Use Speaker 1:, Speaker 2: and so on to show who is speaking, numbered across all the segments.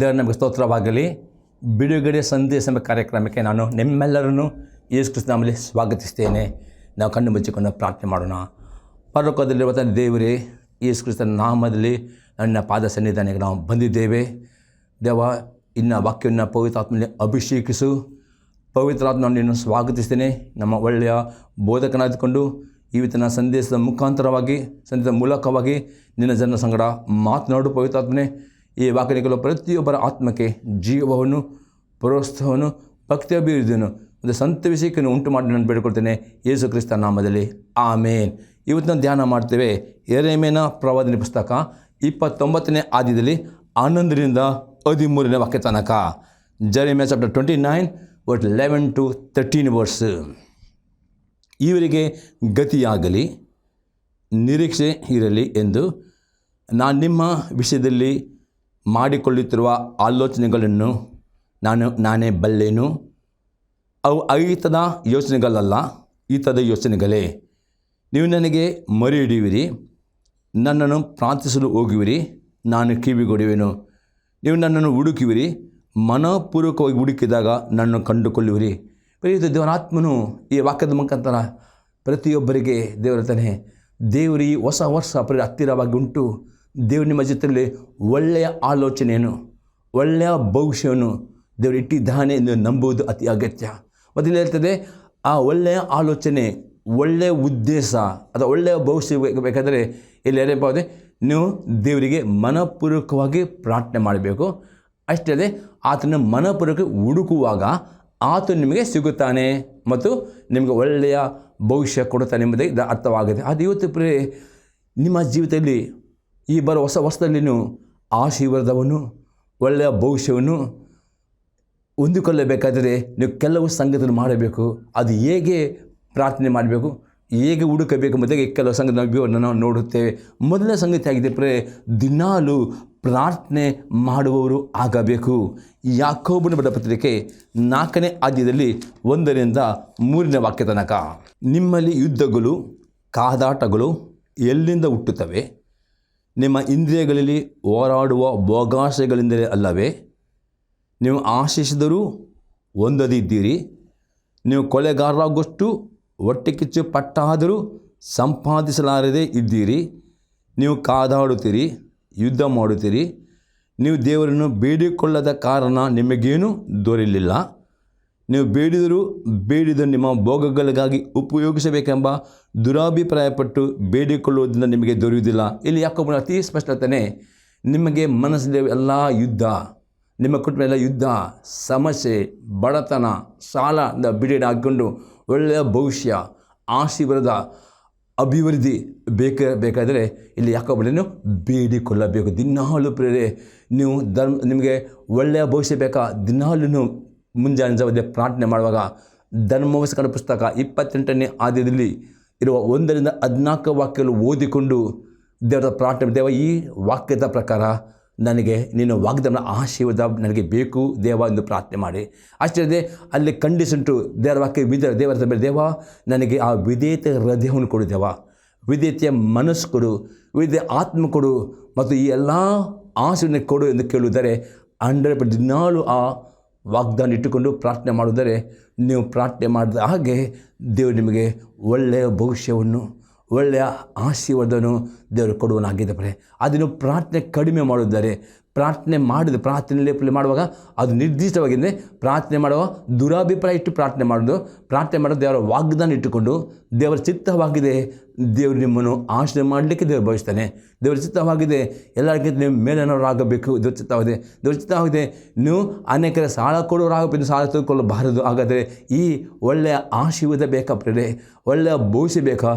Speaker 1: ದೇವರ, ನಮಗೆ ಸ್ತೋತ್ರವಾಗಲಿ. ಬಿಡುಗಡೆ ಸಂದೇಶ ಎಂಬ ಕಾರ್ಯಕ್ರಮಕ್ಕೆ ನಾನು ನಿಮ್ಮೆಲ್ಲರನ್ನು ಯೇಸು ಸ್ವಾಗತಿಸುತ್ತೇನೆ ಸ್ವಾಗತಿಸ್ತೇನೆ. ನಾವು ಕಣ್ಣು ಮುಚ್ಚಿಕೊಂಡು ಪ್ರಾರ್ಥನೆ ಮಾಡೋಣ. ಪರಲೋಕದಲ್ಲಿರುವ ದೇವರೇ, ಯೇಸು ನಾಮದಲ್ಲಿ ನನ್ನ ಪಾದ ಸನ್ನಿಧಾನಕ್ಕೆ ನಾವು ಬಂದಿದ್ದೇವೆ. ದೇವ, ಇನ್ನು ವಾಕ್ಯವನ್ನು ಪವಿತ್ರಾತ್ಮಲ್ಲಿ ಅಭಿಷೇಕಿಸು. ಪವಿತ್ರಾತ್ಮ ನಿನ್ನನ್ನು ಸ್ವಾಗತಿಸ್ತೇನೆ. ನಮ್ಮ ಒಳ್ಳೆಯ ಬೋಧಕನಾದಿಕೊಂಡು ಇವತ್ತಿನ ಸಂದೇಶದ ಮುಖಾಂತರವಾಗಿ, ಸಂದೇಶದ ಮೂಲಕವಾಗಿ ನಿನ್ನ ಜನ ಸಂಗಡ ಮಾತನಾಡು ಪವಿತ್ರಾತ್ಮನೆ. ಈ ವಾಕ್ಯಗಳು ಪ್ರತಿಯೊಬ್ಬರ ಆತ್ಮಕ್ಕೆ ಜೀವವನ್ನು ಪ್ರೋತ್ಸಾಹವನ್ನು ಭಕ್ತಿ ಅಭಿವೃದ್ಧಿಯನ್ನು, ಒಂದು ಸಂತವಿಸಿಕೆಯನ್ನು ಉಂಟು ಮಾಡಿ ನಾನು ಬೇಡಿಕೊಳ್ತೇನೆ. ಯೇಸು ಕ್ರಿಸ್ತ ನಾಮದಲ್ಲಿ ಆಮೇನ್. ಇವತ್ತಿನ ಧ್ಯಾನ ಮಾಡ್ತೇವೆ. ಎರೆಮೇನ ಪ್ರವಾದನೆ ಪುಸ್ತಕ ಇಪ್ಪತ್ತೊಂಬತ್ತನೇ ಆದ್ಯದಲ್ಲಿ ಹನ್ನೊಂದರಿಂದ ಹದಿಮೂರನೇ ವಾಕ್ಯ ತನಕ. Jeremiah chapter twenty nine verse eleven to thirteen verses ಇವರಿಗೆ ಗತಿಯಾಗಲಿ, ನಿರೀಕ್ಷೆ ಇರಲಿ ಎಂದು ನಾನು ನಿಮ್ಮ ವಿಷಯದಲ್ಲಿ ಮಾಡಿಕೊಳ್ಳುತ್ತಿರುವ ಆಲೋಚನೆಗಳನ್ನು ನಾನು, ನಾನೇ ಬಲ್ಲೇನು? ಅವು ಐತದ ಯೋಚನೆಗಳಲ್ಲ, ಈತದ ಯೋಚನೆಗಳೇ. ನೀವು ನನಗೆ ಮರಿ ಹಿಡಿಯುವಿರಿ, ನನ್ನನ್ನು ಪ್ರಾರ್ಥಿಸಲು ಹೋಗುವಿರಿ, ನಾನು ಕಿವಿಗೊಡುವೆನು. ನೀವು ನನ್ನನ್ನು ಹುಡುಕುವಿರಿ, ಮನಪೂರ್ವಕವಾಗಿ ಹುಡುಕಿದಾಗ ನನ್ನನ್ನು ಕಂಡುಕೊಳ್ಳುವಿರಿ. ಪ್ರೀತಿ ದೇವರಾತ್ಮನು ಈ ವಾಕ್ಯದ ಮುಖಾಂತರ ಪ್ರತಿಯೊಬ್ಬರಿಗೆ ದೇವರ ತಾನೆ ದೇವರು ಈ ಹೊಸ ವರ್ಷ ಹತ್ತಿರವಾಗಿ ಉಂಟು. ದೇವರು ನಿಮ್ಮ ಜೊತೆಯಲ್ಲಿ ಒಳ್ಳೆಯ ಆಲೋಚನೆಯನ್ನು, ಒಳ್ಳೆಯ ಭವಿಷ್ಯವನ್ನು ದೇವರು ಇಟ್ಟಿದ್ದಾನೆ ಎಂದು ನಂಬುವುದು ಅತಿ ಅಗತ್ಯ. ಇಲ್ಲಿ ಹೇಳ್ತದೆ, ಆ ಒಳ್ಳೆಯ ಆಲೋಚನೆ ಒಳ್ಳೆಯ ಉದ್ದೇಶ, ಅಥವಾ ಒಳ್ಳೆಯ ಭವಿಷ್ಯ ಬೇಕ- ಬೇಕಾದರೆ ಇಲ್ಲಿ ಏನಪ್ಪ ನೀವು ದೇವರಿಗೆ ಮನಪೂರ್ವಕವಾಗಿ ಪ್ರಾರ್ಥನೆ ಮಾಡಬೇಕು. ಅಷ್ಟೇ ಅದೇ ಆತನ ಮನಪೂರ್ವಕ ಹುಡುಕುವಾಗ ಆತ ನಿಮಗೆ ಸಿಗುತ್ತಾನೆ ಮತ್ತು ನಿಮಗೆ ಒಳ್ಳೆಯ ಭವಿಷ್ಯ ಕೊಡುತ್ತಾನೆ ಎಂಬುದೇ ಅರ್ಥವಾಗುತ್ತೆ ಅದು ಇವತ್ತು ಪ್ರೇ ನಿಮ್ಮ ಜೀವಿತದಲ್ಲಿ ಈ ಬರೋ ಹೊಸ ವರ್ಷದಲ್ಲಿ ನೀವು ಆಶೀರ್ವಾದವನ್ನು, ಒಳ್ಳೆಯ ಭವಿಷ್ಯವನ್ನು ಹೊಂದಿಕೊಳ್ಳಬೇಕಾದರೆ ನೀವು ಕೆಲವು ಸಂಗತಿಯನ್ನು ಮಾಡಬೇಕು. ಅದು ಹೇಗೆ ಪ್ರಾರ್ಥನೆ ಮಾಡಬೇಕು, ಹೇಗೆ ಹುಡುಕಬೇಕು ಮೊದಲಿಗೆ ಕೆಲವು ಸಂಗತಿ ನಾವು ನೋಡುತ್ತೇವೆ. ಮೊದಲನೇ ಸಂಗತಿ ಆಗಿದೆ ಪ್ರೇ ದಿನಾಲು ಪ್ರಾರ್ಥನೆ ಮಾಡುವವರು ಆಗಬೇಕು. ಯಾಕೋಬನ ಬಡ ಪತ್ರಿಕೆ ನಾಲ್ಕನೇ ಆದ್ಯದಲ್ಲಿ ಒಂದರಿಂದ ಮೂರನೇ ವಾಕ್ಯ ತನಕ, ನಿಮ್ಮಲ್ಲಿ ಯುದ್ಧಗಳು, ಕಾದಾಟಗಳು ಎಲ್ಲಿಂದ ಹುಟ್ಟುತ್ತವೆ? ನಿಮ್ಮ ಇಂದ್ರಿಯಗಳಲ್ಲಿ ಹೋರಾಡುವ ಭೋಗಾಶೆಗಳಿಂದಲೇ ಅಲ್ಲವೇ? ನೀವು ಆಶಿಸಿದರೂ ಹೊಂದದಿದ್ದೀರಿ. ನೀವು ಕೊಲೆಗಾರರಾಗುವಷ್ಟು ಹೊಟ್ಟೆ ಕಿಚ್ಚು ಪಟ್ಟಾದರೂ ಸಂಪಾದಿಸಲಾರದೆ ಇದ್ದೀರಿ. ನೀವು ಕಾದಾಡುತ್ತೀರಿ, ಯುದ್ಧ ಮಾಡುತ್ತೀರಿ. ನೀವು ದೇವರನ್ನು ಬೇಡಿಕೊಳ್ಳದ ಕಾರಣ ನಿಮಗೇನೂ ದೊರೆಯಲಿಲ್ಲ. ನೀವು ಬೇಡಿದರೂ ಬೇಡಿದ ನಿಮ್ಮ ಭೋಗಗಳಿಗಾಗಿ ಉಪಯೋಗಿಸಬೇಕೆಂಬ ದುರಾಭಿಪ್ರಾಯಪಟ್ಟು ಬೇಡಿಕೊಳ್ಳುವುದರಿಂದ ನಿಮಗೆ ದೊರೆಯುವುದಿಲ್ಲ. ಇಲ್ಲಿ ಯಾಕೊಬ್ಬ ಅತಿ ಸ್ಪಷ್ಟತನೇ, ನಿಮಗೆ ಮನಸ್ಸಿನ ಎಲ್ಲ ಯುದ್ಧ, ನಿಮ್ಮ ಕುಟುಂಬ ಎಲ್ಲ ಯುದ್ಧ, ಸಮಸ್ಯೆ, ಬಡತನ ಸಾಲದ ಬಿಡೇಡ್ ಹಾಕಿಕೊಂಡು ಒಳ್ಳೆಯ ಭವಿಷ್ಯ, ಆಶೀರ್ವಾದ, ಅಭಿವೃದ್ಧಿ ಬೇಕ, ಬೇಕಾದರೆ ಇಲ್ಲಿ ಯಾಕೊಬ್ಬರನ್ನು ಬೇಡಿಕೊಳ್ಳಬೇಕು. ದಿನಾಲು ಪ್ರೇರೆ ನೀವು ಧರ್ಮ, ನಿಮಗೆ ಒಳ್ಳೆಯ ಭವಿಷ್ಯ ಬೇಕಾ? ದಿನಾಲು ಮುಂಜಾನೆ ಜಾವದೆ ಪ್ರಾರ್ಥನೆ ಮಾಡುವಾಗ ಧರ್ಮವಸ್ಕರ ಪುಸ್ತಕ ಇಪ್ಪತ್ತೆಂಟನೇ ಆದ್ಯದಲ್ಲಿ ಇರುವ ಒಂದರಿಂದ ಹದಿನಾಲ್ಕು ವಾಕ್ಯಗಳು ಓದಿಕೊಂಡು ದೇವರ ಪ್ರಾರ್ಥನೆ ದೇವ ಈ ವಾಕ್ಯದ ಪ್ರಕಾರ ನನಗೆ ನೀನು ವಾಗ್ದಾನ ಆಶೀರ್ವಾದ ನನಗೆ ಬೇಕು. ದೇವ ಎಂದು ಪ್ರಾರ್ಥನೆ ಮಾಡಿ. ಅಷ್ಟೇ ಅಲ್ಲದೆ ಅಲ್ಲಿ ಕಂಡೀಷನ್ಟು ದೇವರ ವಾಕ್ಯ ವಿಧ ದೇವರ ಮೇಲೆ ದೇವ ನನಗೆ ಆ ವಿಧೇಯತೆ ಹೃದಯವನ್ನು ಕೊಡು ದೇವ. ವಿಧೇಯತೆಯ ಮನಸ್ಸು ಕೊಡು. ವಿಧೇಯ ಆತ್ಮ ಕೊಡು. ಮತ್ತು ಈ ಎಲ್ಲ ಆಶೀರ್ವನೆ ಕೊಡು ಎಂದು ಕೇಳುವುದರೆ ಹಂಡ್ರೆಡ್ ಪರ್ಸೆಂಟ್ ದಿನಾಲು ಆ ವಾಗ್ದಾನ ಇಟ್ಟುಕೊಂಡು ಪ್ರಾರ್ಥನೆ ಮಾಡಿದರೆ ನೀವು ಪ್ರಾರ್ಥನೆ ಮಾಡಿದ ಹಾಗೆ ದೇವರು ನಿಮಗೆ ಒಳ್ಳೆಯ ಭವಿಷ್ಯವನ್ನು ಒಳ್ಳೆಯ ಆಶೀರ್ವಾದವನ್ನು ದೇವರು ಕೊಡುವನಾಗಿದ್ದಾರೆ ಅದನ್ನು ಪ್ರಾರ್ಥನೆ ಕಡಿಮೆ ಮಾಡಿದ್ದಾರೆ ಪ್ರಾರ್ಥನೆ ಮಾಡಿದ ಪ್ರಾರ್ಥನೆಯಲ್ಲಿ ಮಾಡುವಾಗ ಅದು ನಿರ್ದಿಷ್ಟವಾಗಿದೆ ಪ್ರಾರ್ಥನೆ ಮಾಡುವ ದುರಾಭಿಪ್ರಾಯ ಇಟ್ಟು ಪ್ರಾರ್ಥನೆ ಮಾಡೋದು ಪ್ರಾರ್ಥನೆ ಮಾಡೋದು ದೇವರ ವಾಗ್ದಾನ ಇಟ್ಟುಕೊಂಡು ದೇವರ ಚಿತ್ತವಾಗಿದೆ, ದೇವರು ನಿಮ್ಮನ್ನು ಆಶ್ರಯ ಮಾಡಲಿಕ್ಕೆ ದೇವರು ಬಯಸ್ತಾನೆ. ದೇವರ ಚಿತ್ತವಾಗಿದೆ, ಎಲ್ಲರಿಗಿಂತ ನೀವು ಮೇಲನವರಾಗಬೇಕು, ದೇವರ ಚಿತ್ತವಾಗಿದೆ. ದೇವರ ಚಿತ್ತವಾಗಿದೆ, ನೀವು ಅನೇಕರ ಸಾಲ ಕೊಡೋರಾಗಬೇಕು ಸಾಲ ತೆಗೆದುಕೊಳ್ಳಬಾರದು. ಹಾಗಾದರೆ ಈ ಒಳ್ಳೆಯ ಆಶೀರ್ವಾದ ಬೇಕಾ ಪ್ರೇರೆ ಒಳ್ಳೆಯ ಭವಿಷ್ಯ ಬೇಕಾ?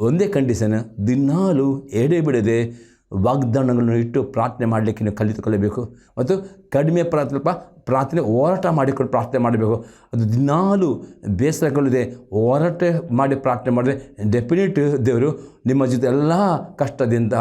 Speaker 1: ಒಂದೇ ಕಂಡೀಷನ್ ದಿನಾಲು ಎಡೆ ಬಿಡದೆ ವಾಗ್ದಾನಗಳನ್ನು ಇಟ್ಟು ಪ್ರಾರ್ಥನೆ ಮಾಡಲಿಕ್ಕೆ ನೀವು ಕಲಿತುಕೊಳ್ಳಬೇಕು. ಮತ್ತು ಕಡಿಮೆ ಪ್ರಾರ್ಥನೆ ಪ್ರಾರ್ಥನೆ ಹೋರಾಟ ಮಾಡಿಕೊಂಡು ಪ್ರಾರ್ಥನೆ ಮಾಡಬೇಕು. ಅದು ದಿನಾಲು ಬೇಸರಗಳಿದೆ ಹೋರಾಟ ಮಾಡಿ ಪ್ರಾರ್ಥನೆ ಮಾಡಿದ್ರೆ ಡೆಫಿನೆಟ್ ದೇವರು ನಿಮ್ಮ ಜೊತೆ ಎಲ್ಲ ಕಷ್ಟದಿಂದ,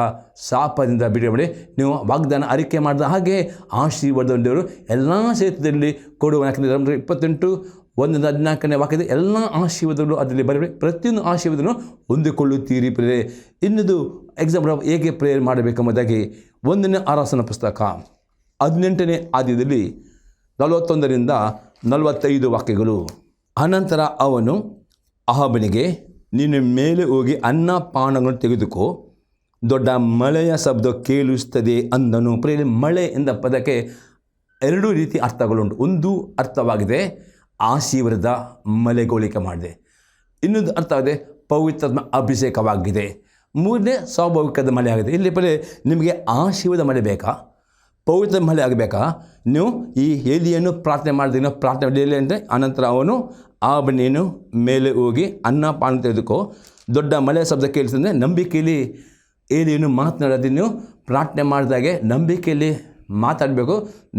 Speaker 1: ಶಾಪದಿಂದ ಬಿಡುಗಡೆ ನೀವು ವಾಗ್ದಾನ ಅರಿಕೆ ಮಾಡಿದ ಹಾಗೆ ಆಶೀರ್ವಾದ ದೇವರು ಎಲ್ಲ ಕ್ಷೇತ್ರದಲ್ಲಿ ಕೊಡುವ ಯಾಕಂದರೆ ಇಪ್ಪತ್ತೆಂಟು ಒಂದು ಹದಿನಾಲ್ಕನೇ ವಾಕ್ಯದ ಎಲ್ಲ ಆಶೀರ್ವಾದಗಳು ಅದರಲ್ಲಿ ಬರಬೇಕು ಪ್ರತಿಯೊಂದು ಆಶೀರ್ವಾದವನ್ನು ಹೊಂದಿಕೊಳ್ಳುತ್ತೀರಿ ಪ್ರೇರೆ ಇನ್ನದು ಎಕ್ಸಾಂಪಲ್ ಹೇಗೆ ಪ್ರೇಯರ್ ಮಾಡಬೇಕೆಂಬುದಾಗಿ ಒಂದನೇ ಆರಾಸನ ಪುಸ್ತಕ, ಹದಿನೆಂಟನೇ ಆದ್ಯದಲ್ಲಿ ನಲವತ್ತೊಂದರಿಂದ ನಲವತ್ತೈದು ವಾಕ್ಯಗಳು. ಅನಂತರ ಅವನು ಅಹಬನಿಗೆ ನಿನ್ನ ಮೇಲೆ ಹೋಗಿ ಅನ್ನ ಪಾನಗಳನ್ನು ತೆಗೆದುಕೋ, ದೊಡ್ಡ ಮಳೆಯ ಶಬ್ದ ಕೇಳಿಸ್ತದೆ ಅಂದನು. ಪ್ರೇರೆ ಮಳೆ ಎಂದ ಪದಕ್ಕೆ ಎರಡು ರೀತಿ ಅರ್ಥಗಳುಂಟು. ಒಂದು ಅರ್ಥವಾಗಿದೆ ಆಶೀರ್ವಾದ ಮಲೆಗೋಳಿಕೆ ಮಾಡಿದೆ. ಇನ್ನೊಂದು ಅರ್ಥ ಆಗಿದೆ, ಪವಿತ್ರಾತ್ಮ ಅಭಿಷೇಕವಾಗಿದೆ. ಮೂರನೇ ಸ್ವಾಭಾವಿಕದ ಮಳೆ ಆಗಿದೆ. ಇಲ್ಲಿ ಬರೀ ನಿಮಗೆ ಆಶೀರ್ವಾದ ಮಳೆ ಬೇಕಾ? ಪವಿತ್ರ ಮಳೆ ಆಗಬೇಕಾ? ನೀವು ಈ ಎಲಿಯನ್ನು ಪ್ರಾರ್ಥನೆ ಮಾಡಿದ್ರೆ ಪ್ರಾರ್ಥನೆ ಮಾಡಿ ಅಂದರೆ ಅನಂತರ ಅವನು ಆ ಬನ್ನಿಯನ್ನು ಮೇಲೆ ಹೋಗಿ ಅನ್ನ ಪಾನ ತೆಗೆದುಕೋ. ದೊಡ್ಡ ಮಳೆ ಶಬ್ದ ಕೇಳಿಸಿದ್ರೆ ನಂಬಿಕೆಯಲ್ಲಿ ಏಲಿಯನ್ನು ಮಾತನಾಡೋದು ನೀವು ಪ್ರಾರ್ಥನೆ ಮಾಡಿದಾಗೆ ನಂಬಿಕೆಯಲ್ಲಿ ಮಾತಾಡಬೇಕು,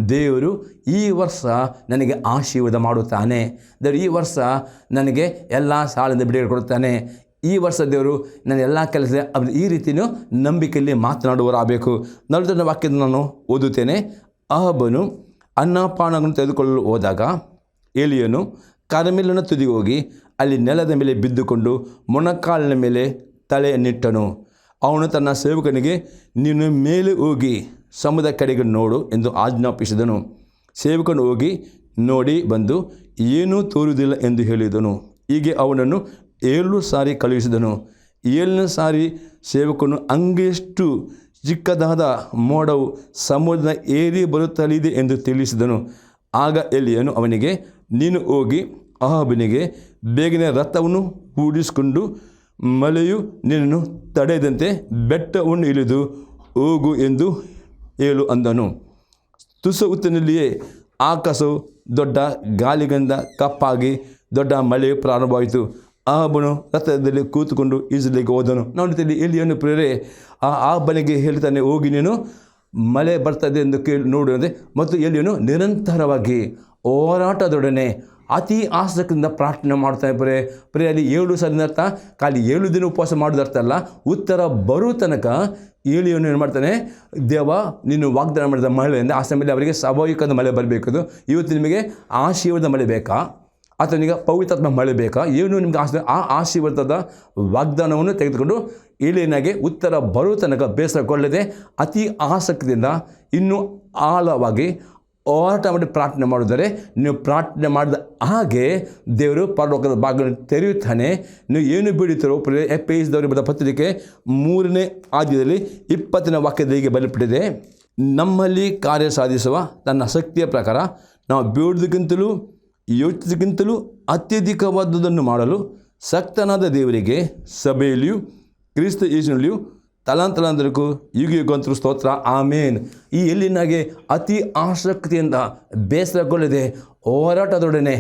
Speaker 1: ದೇವರು ಈ ವರ್ಷ ನನಗೆ ಆಶೀರ್ವಾದ ಮಾಡುತ್ತಾನೆ. ದೇವರು ಈ ವರ್ಷ ನನಗೆ ಎಲ್ಲ ಸಾಲದ ಬಿಡುಗಡೆ ಕೊಡುತ್ತಾನೆ. ಈ ವರ್ಷ ದೇವರು ನನ್ನ ಎಲ್ಲ ಕೆಲಸ ಈ ರೀತಿಯೂ ನಂಬಿಕೆಯಲ್ಲಿ ಮಾತನಾಡುವರಾಗಬೇಕು ನಡೆದ ವಾಕ್ಯದ ನಾನು ಓದುತ್ತೇನೆ, ಅಹಬನು ಅನ್ನಪಾನಗಳನ್ನು ತೆಗೆದುಕೊಳ್ಳಲು ಹೋದಾಗ ಎಲಿಯನು ಕರಮಿಲನ್ನು ತುದಿ ಹೋಗಿ ಅಲ್ಲಿ ನೆಲದ ಮೇಲೆ ಬಿದ್ದುಕೊಂಡು ಮೊಣಕಾಲಿನ ಮೇಲೆ ತಲೆಯನ್ನಿಟ್ಟನು. ಅವನು ತನ್ನ ಸೇವಕನಿಗೆ, ನೀನು ಮೇಲೆ ಹೋಗಿ. ಸಮುದ್ರ ಕಡೆಗೆ ನೋಡು ಎಂದು ಆಜ್ಞಾಪಿಸಿದನು. ಸೇವಕನು ಹೋಗಿ ನೋಡಿ ಬಂದು, ಏನೂ ತೋರುವುದಿಲ್ಲ ಎಂದು ಹೇಳಿದನು. ಹೀಗೆ ಅವನನ್ನು ಏಳು ಸಾರಿ ಕಳುಹಿಸಿದನು. ಏಳನೇ ಸಾರಿ ಸೇವಕನು, ಹಂಗೆಷ್ಟು ಚಿಕ್ಕದಾದ ಮೋಡವು ಸಮುದ್ರ ಏರಿ ಬರುತ್ತಲಿದೆ ಎಂದು ತಿಳಿಸಿದನು. ಆಗ ಎಲಿಯನು ಅವನಿಗೆ, ನೀನು ಹೋಗಿ ಅಹಾಬನಿಗೆ ಬೇಗನೆ ರಥವನ್ನು ಕೂಡಿಸಿಕೊಂಡು ಮಳೆಯು ನಿನ್ನನ್ನು ತಡೆಯದಂತೆ ಬೆಟ್ಟವನ್ನು ಇಳಿದು ಹೋಗು ಎಂದು ಹೇಳು ಅಂದನು. ತುಸು ಹೊತ್ತಿನಲ್ಲಿಯೇ ಆಕಾಶವು ದೊಡ್ಡ ಗಾಳಿಗಿಂದ ಕಪ್ಪಾಗಿ ದೊಡ್ಡ ಮಳೆ ಪ್ರಾರಂಭವಾಯಿತು. ಆಬನು ರಥದಲ್ಲಿ ಕೂತುಕೊಂಡು ಈಜಲಿಗೆ ಹೋದನು. ನೋಡ್ತೀನಿ ಎಲ್ಲಿಯನ್ನು ಪ್ರೇರೆ ಆ ಆಬನಿಗೆ ಹೇಳ್ತಾನೆ, ಹೋಗಿ ನೀನು, ಮಳೆ ಬರ್ತದೆ ಎಂದು ಕೇಳಿ ನೋಡಿದೆ ಮತ್ತು ಎಲ್ಲಿಯನು ನಿರಂತರವಾಗಿ ಹೋರಾಟದೊಡನೆ ಅತಿ ಆಸಕ್ತಿಯಿಂದ ಪ್ರಾರ್ಥನೆ ಮಾಡ್ತಾನೆ ಪ್ರೇ ಪ್ರೇ ಅಲ್ಲಿ ಏಳು ಸಲ ಅರ್ಥ ಖಾಲಿ ಏಳು ದಿನ ಉಪವಾಸ ಮಾಡೋದರ್ಥ ಅಲ್ಲ, ಉತ್ತರ ಬರೋ ತನಕ ಏಳಿಯನ್ನು ಏನು ಮಾಡ್ತಾನೆ? ದೇವ, ನೀನು ವಾಗ್ದಾನ ಮಾಡಿದ ಮಹಿಳೆಯಿಂದ ಆ ಸಮಯದಲ್ಲಿ ಅವರಿಗೆ ಸ್ವಾಭಾವಿಕದ ಮಳೆ ಬರಬೇಕದು. ಇವತ್ತು ನಿಮಗೆ ಆಶೀರ್ವಾದ ಮಳೆ ಬೇಕಾ? ಅಥವಾ ನಿಮಗೆ ಪವಿತ್ರಾತ್ಮ ಮಳೆ ಬೇಕಾ? ಏನು ನಿಮಗೆ ಆಸೆ ಆ ಆಶೀರ್ವಾದದ ವಾಗ್ದಾನವನ್ನು ತೆಗೆದುಕೊಂಡು ಏಳಿಯನಾಗೆ ಉತ್ತರ ಬರುವ ತನಕ ಬೇಸರಗೊಳ್ಳದೆ ಅತಿ ಆಸಕ್ತಿಯಿಂದ ಇನ್ನೂ ಆಳವಾಗಿ ಹೋರಾಟ ಮಾಡಿ ಪ್ರಾರ್ಥನೆ ಮಾಡಿದರೆ ನೀವು ಪ್ರಾರ್ಥನೆ ಮಾಡಿದ ಹಾಗೆ ದೇವರು ಪರಲೋಕದ ಭಾಗ ತೆರೆಯುತ್ತಾನೆ. ನೀವು ಏನು ಬಿಡುತ್ತೀರೋ ಎಪ್ಪೈಸ್ದವರು ಬಂದ ಪತ್ರಿಕೆ ಮೂರನೇ ಆದ್ಯದಲ್ಲಿ ಇಪ್ಪತ್ತನೇ ವಾಕ್ಯದಲ್ಲಿಗೆ ಬಲಪಟ್ಟಿದೆ ನಮ್ಮಲ್ಲಿ ಕಾರ್ಯ ಸಾಧಿಸುವ ತನ್ನ ಶಕ್ತಿಯ ಪ್ರಕಾರ ನಾವು ಬೀಳುವುದಕ್ಕಿಂತಲೂ ಯೋಚಿಸಕ್ಕಿಂತಲೂ ಅತ್ಯಧಿಕವಾದದನ್ನು ಮಾಡಲು ಸಕ್ತನಾದ ದೇವರಿಗೆ ಸಭೆಯಲ್ಲಿಯೂ ಕ್ರಿಸ್ತ ಯೇಸುನಲ್ಲಿಯೂ ತಲಾಂತಲಾಂತರಕ್ಕೂ ಯುಗ ಯುಗಾಂತರು ಸ್ತೋತ್ರ. ಆಮೇನ್. ಈ ಎಲ್ಲಿನಾಗೆ ಅತಿ ಆಸಕ್ತಿಯಿಂದ ಬೇಸರಗೊಳ್ಳದೆ ಹೋರಾಟದೊಡನೆ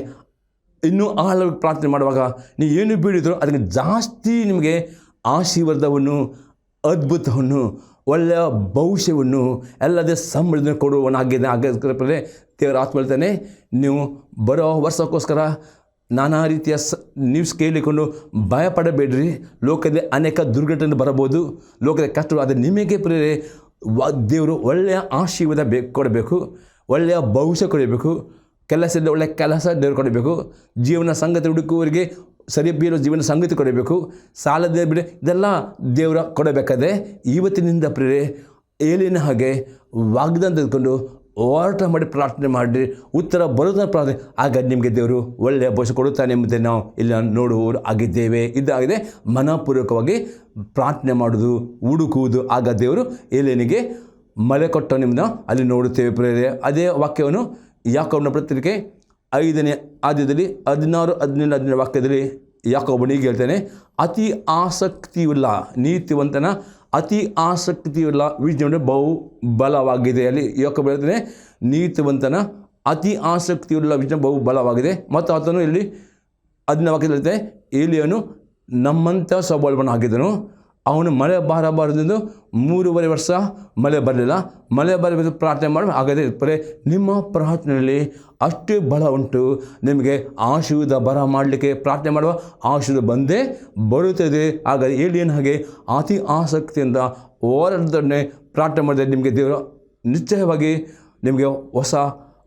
Speaker 1: ಇನ್ನೂ ಆಳ ಪ್ರಾರ್ಥನೆ ಮಾಡುವಾಗ ನೀವು ಏನು ಬೀಳಿದ್ರು ಅದಕ್ಕೆ ಜಾಸ್ತಿ ನಿಮಗೆ ಆಶೀರ್ವಾದವನ್ನು, ಅದ್ಭುತವನ್ನು, ಒಳ್ಳೆಯ ಭವಿಷ್ಯವನ್ನು, ಎಲ್ಲದೇ ಸಂಬಳದಿಂದ ಕೊಡುವನಾಗಿದೆ ಆಗ ದೇವರ ಆತ್ಮ ಹೇಳ್ತಾನೆ ನೀವು ಬರೋ ವರ್ಷಕ್ಕೋಸ್ಕರ ನಾನಾ ರೀತಿಯ ಸ ನ್ಯೂಸ್ ಕೇಳಿಕೊಂಡು ಭಯಪಡಬೇಡ್ರಿ. ಲೋಕದಲ್ಲಿ ಅನೇಕ ದುರ್ಘಟನೆ ಬರಬಹುದು. ಲೋಕದ ಕಷ್ಟ ಆದರೆ ನಿಮಗೆ ಪ್ರೇರೆ ದೇವರು ಒಳ್ಳೆಯ ಆಶೀರ್ವಾದ ಬೇಕು ಕೊಡಬೇಕು. ಒಳ್ಳೆಯ ಭವಿಷ್ಯ ಕೊಡಬೇಕು. ಕೆಲಸದ ಒಳ್ಳೆಯ ಕೆಲಸ ದೇವರು ಕೊಡಬೇಕು. ಜೀವನ ಸಂಗತಿ ಹುಡುಕುವವರಿಗೆ ಸರಿ ಬೀರೋ ಜೀವನ ಸಂಗತಿ ಕೊಡಬೇಕು. ಸಾಲದ ಬಿಡಿ ಇದೆಲ್ಲ ದೇವರ ಕೊಡಬೇಕಾದ್ರೆ ಇವತ್ತಿನಿಂದ ಪ್ರೇರೆ ಏಲಿನ ಹಾಗೆ ವಾಗ್ದಾನ ತೆಗೆದುಕೊಂಡು ಹೋರಾಟ ಮಾಡಿ ಪ್ರಾರ್ಥನೆ ಮಾಡಿ, ಉತ್ತರ ಬರೋದನ್ನ ಪ್ರಾರ್ಥನೆ, ಆಗ ನಿಮಗೆ ದೇವರು ಒಳ್ಳೆಯ ಭವಿಷ್ಯ ಕೊಡುತ್ತಾನೆ ಎಂಬುದೇ ನಾವು ಇಲ್ಲಿ ನೋಡುವವರು ಆಗಿದ್ದೇವೆ ಇದಾಗಿದೆ, ಮನಪೂರ್ವಕವಾಗಿ ಪ್ರಾರ್ಥನೆ ಮಾಡೋದು ಹುಡುಕುವುದು. ಆಗ ದೇವರು ಏಲೇನಿಗೆ ಮಳೆ ಕೊಟ್ಟ ನಿಮ್ಮನ್ನ ಅಲ್ಲಿ ನೋಡುತ್ತೇವೆ ಪ್ರೇರೆ ಅದೇ ವಾಕ್ಯವನ್ನು ಯಾಕೋಬನ ಪತ್ರಿಕೆ ಐದನೇ ಆದ್ಯದಲ್ಲಿ, ಹದಿನಾರು, ಹದಿನೇಳು ಹದಿನೇಳು ವಾಕ್ಯದಲ್ಲಿ ಯಾಕೋಬನಿಗೆ ಹೇಳ್ತಾನೆ, ಅತಿ ಆಸಕ್ತಿಯುಳ್ಳ, ನೀತಿವಂತನ ಅತಿ ಆಸಕ್ತಿಯುಳ್ಳ ವಿಜ್ಞಾನ ಬಹು ಬಲವಾಗಿದೆ. ಅಲ್ಲಿ ಯಾಕೋಬ ಬೆಳೆದರೆ ನೀತಿವಂತನ ಅತಿ ಆಸಕ್ತಿಯುಳ್ಳ ವಿಜ್ಞಾನ ಬಹು ಬಲವಾಗಿದೆ. ಮತ್ತು ಆತನು ಇಲ್ಲಿ ಅದನ್ನ ವಾಕ್ಯದಲ್ಲಿ ಹೇಳ್ತೆ ಏಲಿಯನು ನಮ್ಮಂಥ ಸ್ವಭಾವವನ್ನಾಗಿದ್ದನು ಅವನು ಮಳೆ ಬಾರಬಾರದೆಂದು ಮೂರುವರೆ ವರ್ಷ ಮಳೆ ಬರಲಿಲ್ಲ. ಮಳೆ ಬರಬೇಕು ಪ್ರಾರ್ಥನೆ ಮಾಡಿ ಹಾಗಾದರೆ ಬರೀ ನಿಮ್ಮ ಪ್ರಾರ್ಥನೆಯಲ್ಲಿ ಅಷ್ಟೇ ಬಲ ಉಂಟು. ನಿಮಗೆ ಆಶೀರ್ವಾದ ಬರ ಮಾಡಲಿಕ್ಕೆ ಪ್ರಾರ್ಥನೆ ಮಾಡುವ ಆಶೀರ್ವಾದ ಬಂದೇ ಬರುತ್ತದೆ. ಆಗ ಏಲಿಯನ್ ಹಾಗೆ? ಅತಿ ಆಸಕ್ತಿಯಿಂದ ಹೋರಾಟದೊಡನೆ ಪ್ರಾರ್ಥನೆ ಮಾಡಿದರೆ ನಿಮಗೆ ದೇವರು ನಿಶ್ಚಯವಾಗಿ ನಿಮಗೆ ಹೊಸ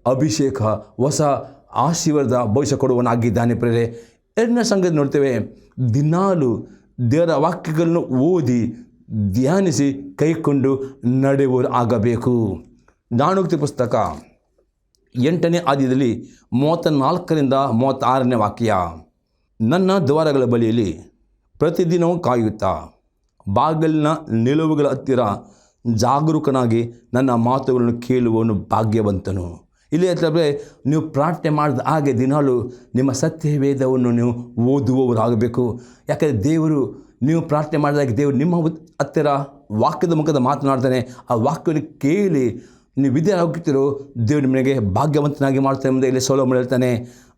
Speaker 1: ಅಭಿಷೇಕ, ಹೊಸ ಆಶೀರ್ವಾದ ಭವಿಷ್ಯ ಕೊಡುವನಾಗಿದ್ದಾನೆ ಪ್ರೇರೆ ಎರಡನೇ ಸಂಗತಿ ನೋಡ್ತೇವೆ. ದಿನಾಲು ದೇವರ ವಾಕ್ಯಗಳನ್ನು ಓದಿ ಧ್ಯಾನಿಸಿ ಕೈಕೊಂಡು ನಡೆಯುವರು ಆಗಬೇಕು ಜ್ಞಾನೋಕ್ತಿ ಪುಸ್ತಕ ಎಂಟನೇ ಆದ್ಯದಲ್ಲಿ ಮೂವತ್ತ ನಾಲ್ಕರಿಂದ ಮೂವತ್ತಾರನೇ ವಾಕ್ಯ. ನನ್ನ ದ್ವಾರಗಳ ಬಳಿಯಲ್ಲಿ ಪ್ರತಿದಿನವೂ ಕಾಯುತ್ತಾ, ಬಾಗಿಲಿನ ನಿಲುವುಗಳ ಹತ್ತಿರ ಜಾಗರೂಕನಾಗಿ ನನ್ನ ಮಾತುಗಳನ್ನು ಕೇಳುವವನು ಭಾಗ್ಯವಂತನು. ಇಲ್ಲಿ ಅಂತಂದರೆ ನೀವು ಪ್ರಾರ್ಥನೆ ಮಾಡಿದ ಹಾಗೆ ದಿನಾಲು ನಿಮ್ಮ ಸತ್ಯವೇದವನ್ನು ನೀವು ಓದುವವರಾಗಬೇಕು. ಯಾಕಂದರೆ ದೇವರು ನೀವು ಪ್ರಾರ್ಥನೆ ಮಾಡಿದಾಗ ದೇವರು ನಿಮ್ಮ ಹತ್ತಿರ ವಾಕ್ಯದ ಮುಖದ ಮಾತನಾಡ್ತಾನೆ, ಆ ವಾಕ್ಯವನ್ನು ಕೇಳಿ ನೀವು ವಿದ್ಯೆ ಹೋಗ್ತಿರೋ ದೇವರು ನಿಮಗೆ ಭಾಗ್ಯವಂತನಾಗಿ ಮಾಡ್ತಾನೆ ಮುಂದೆ ಇಲ್ಲಿ ಸೋಲೋಮನ್ ಹೇಳ್ತಾನೆ.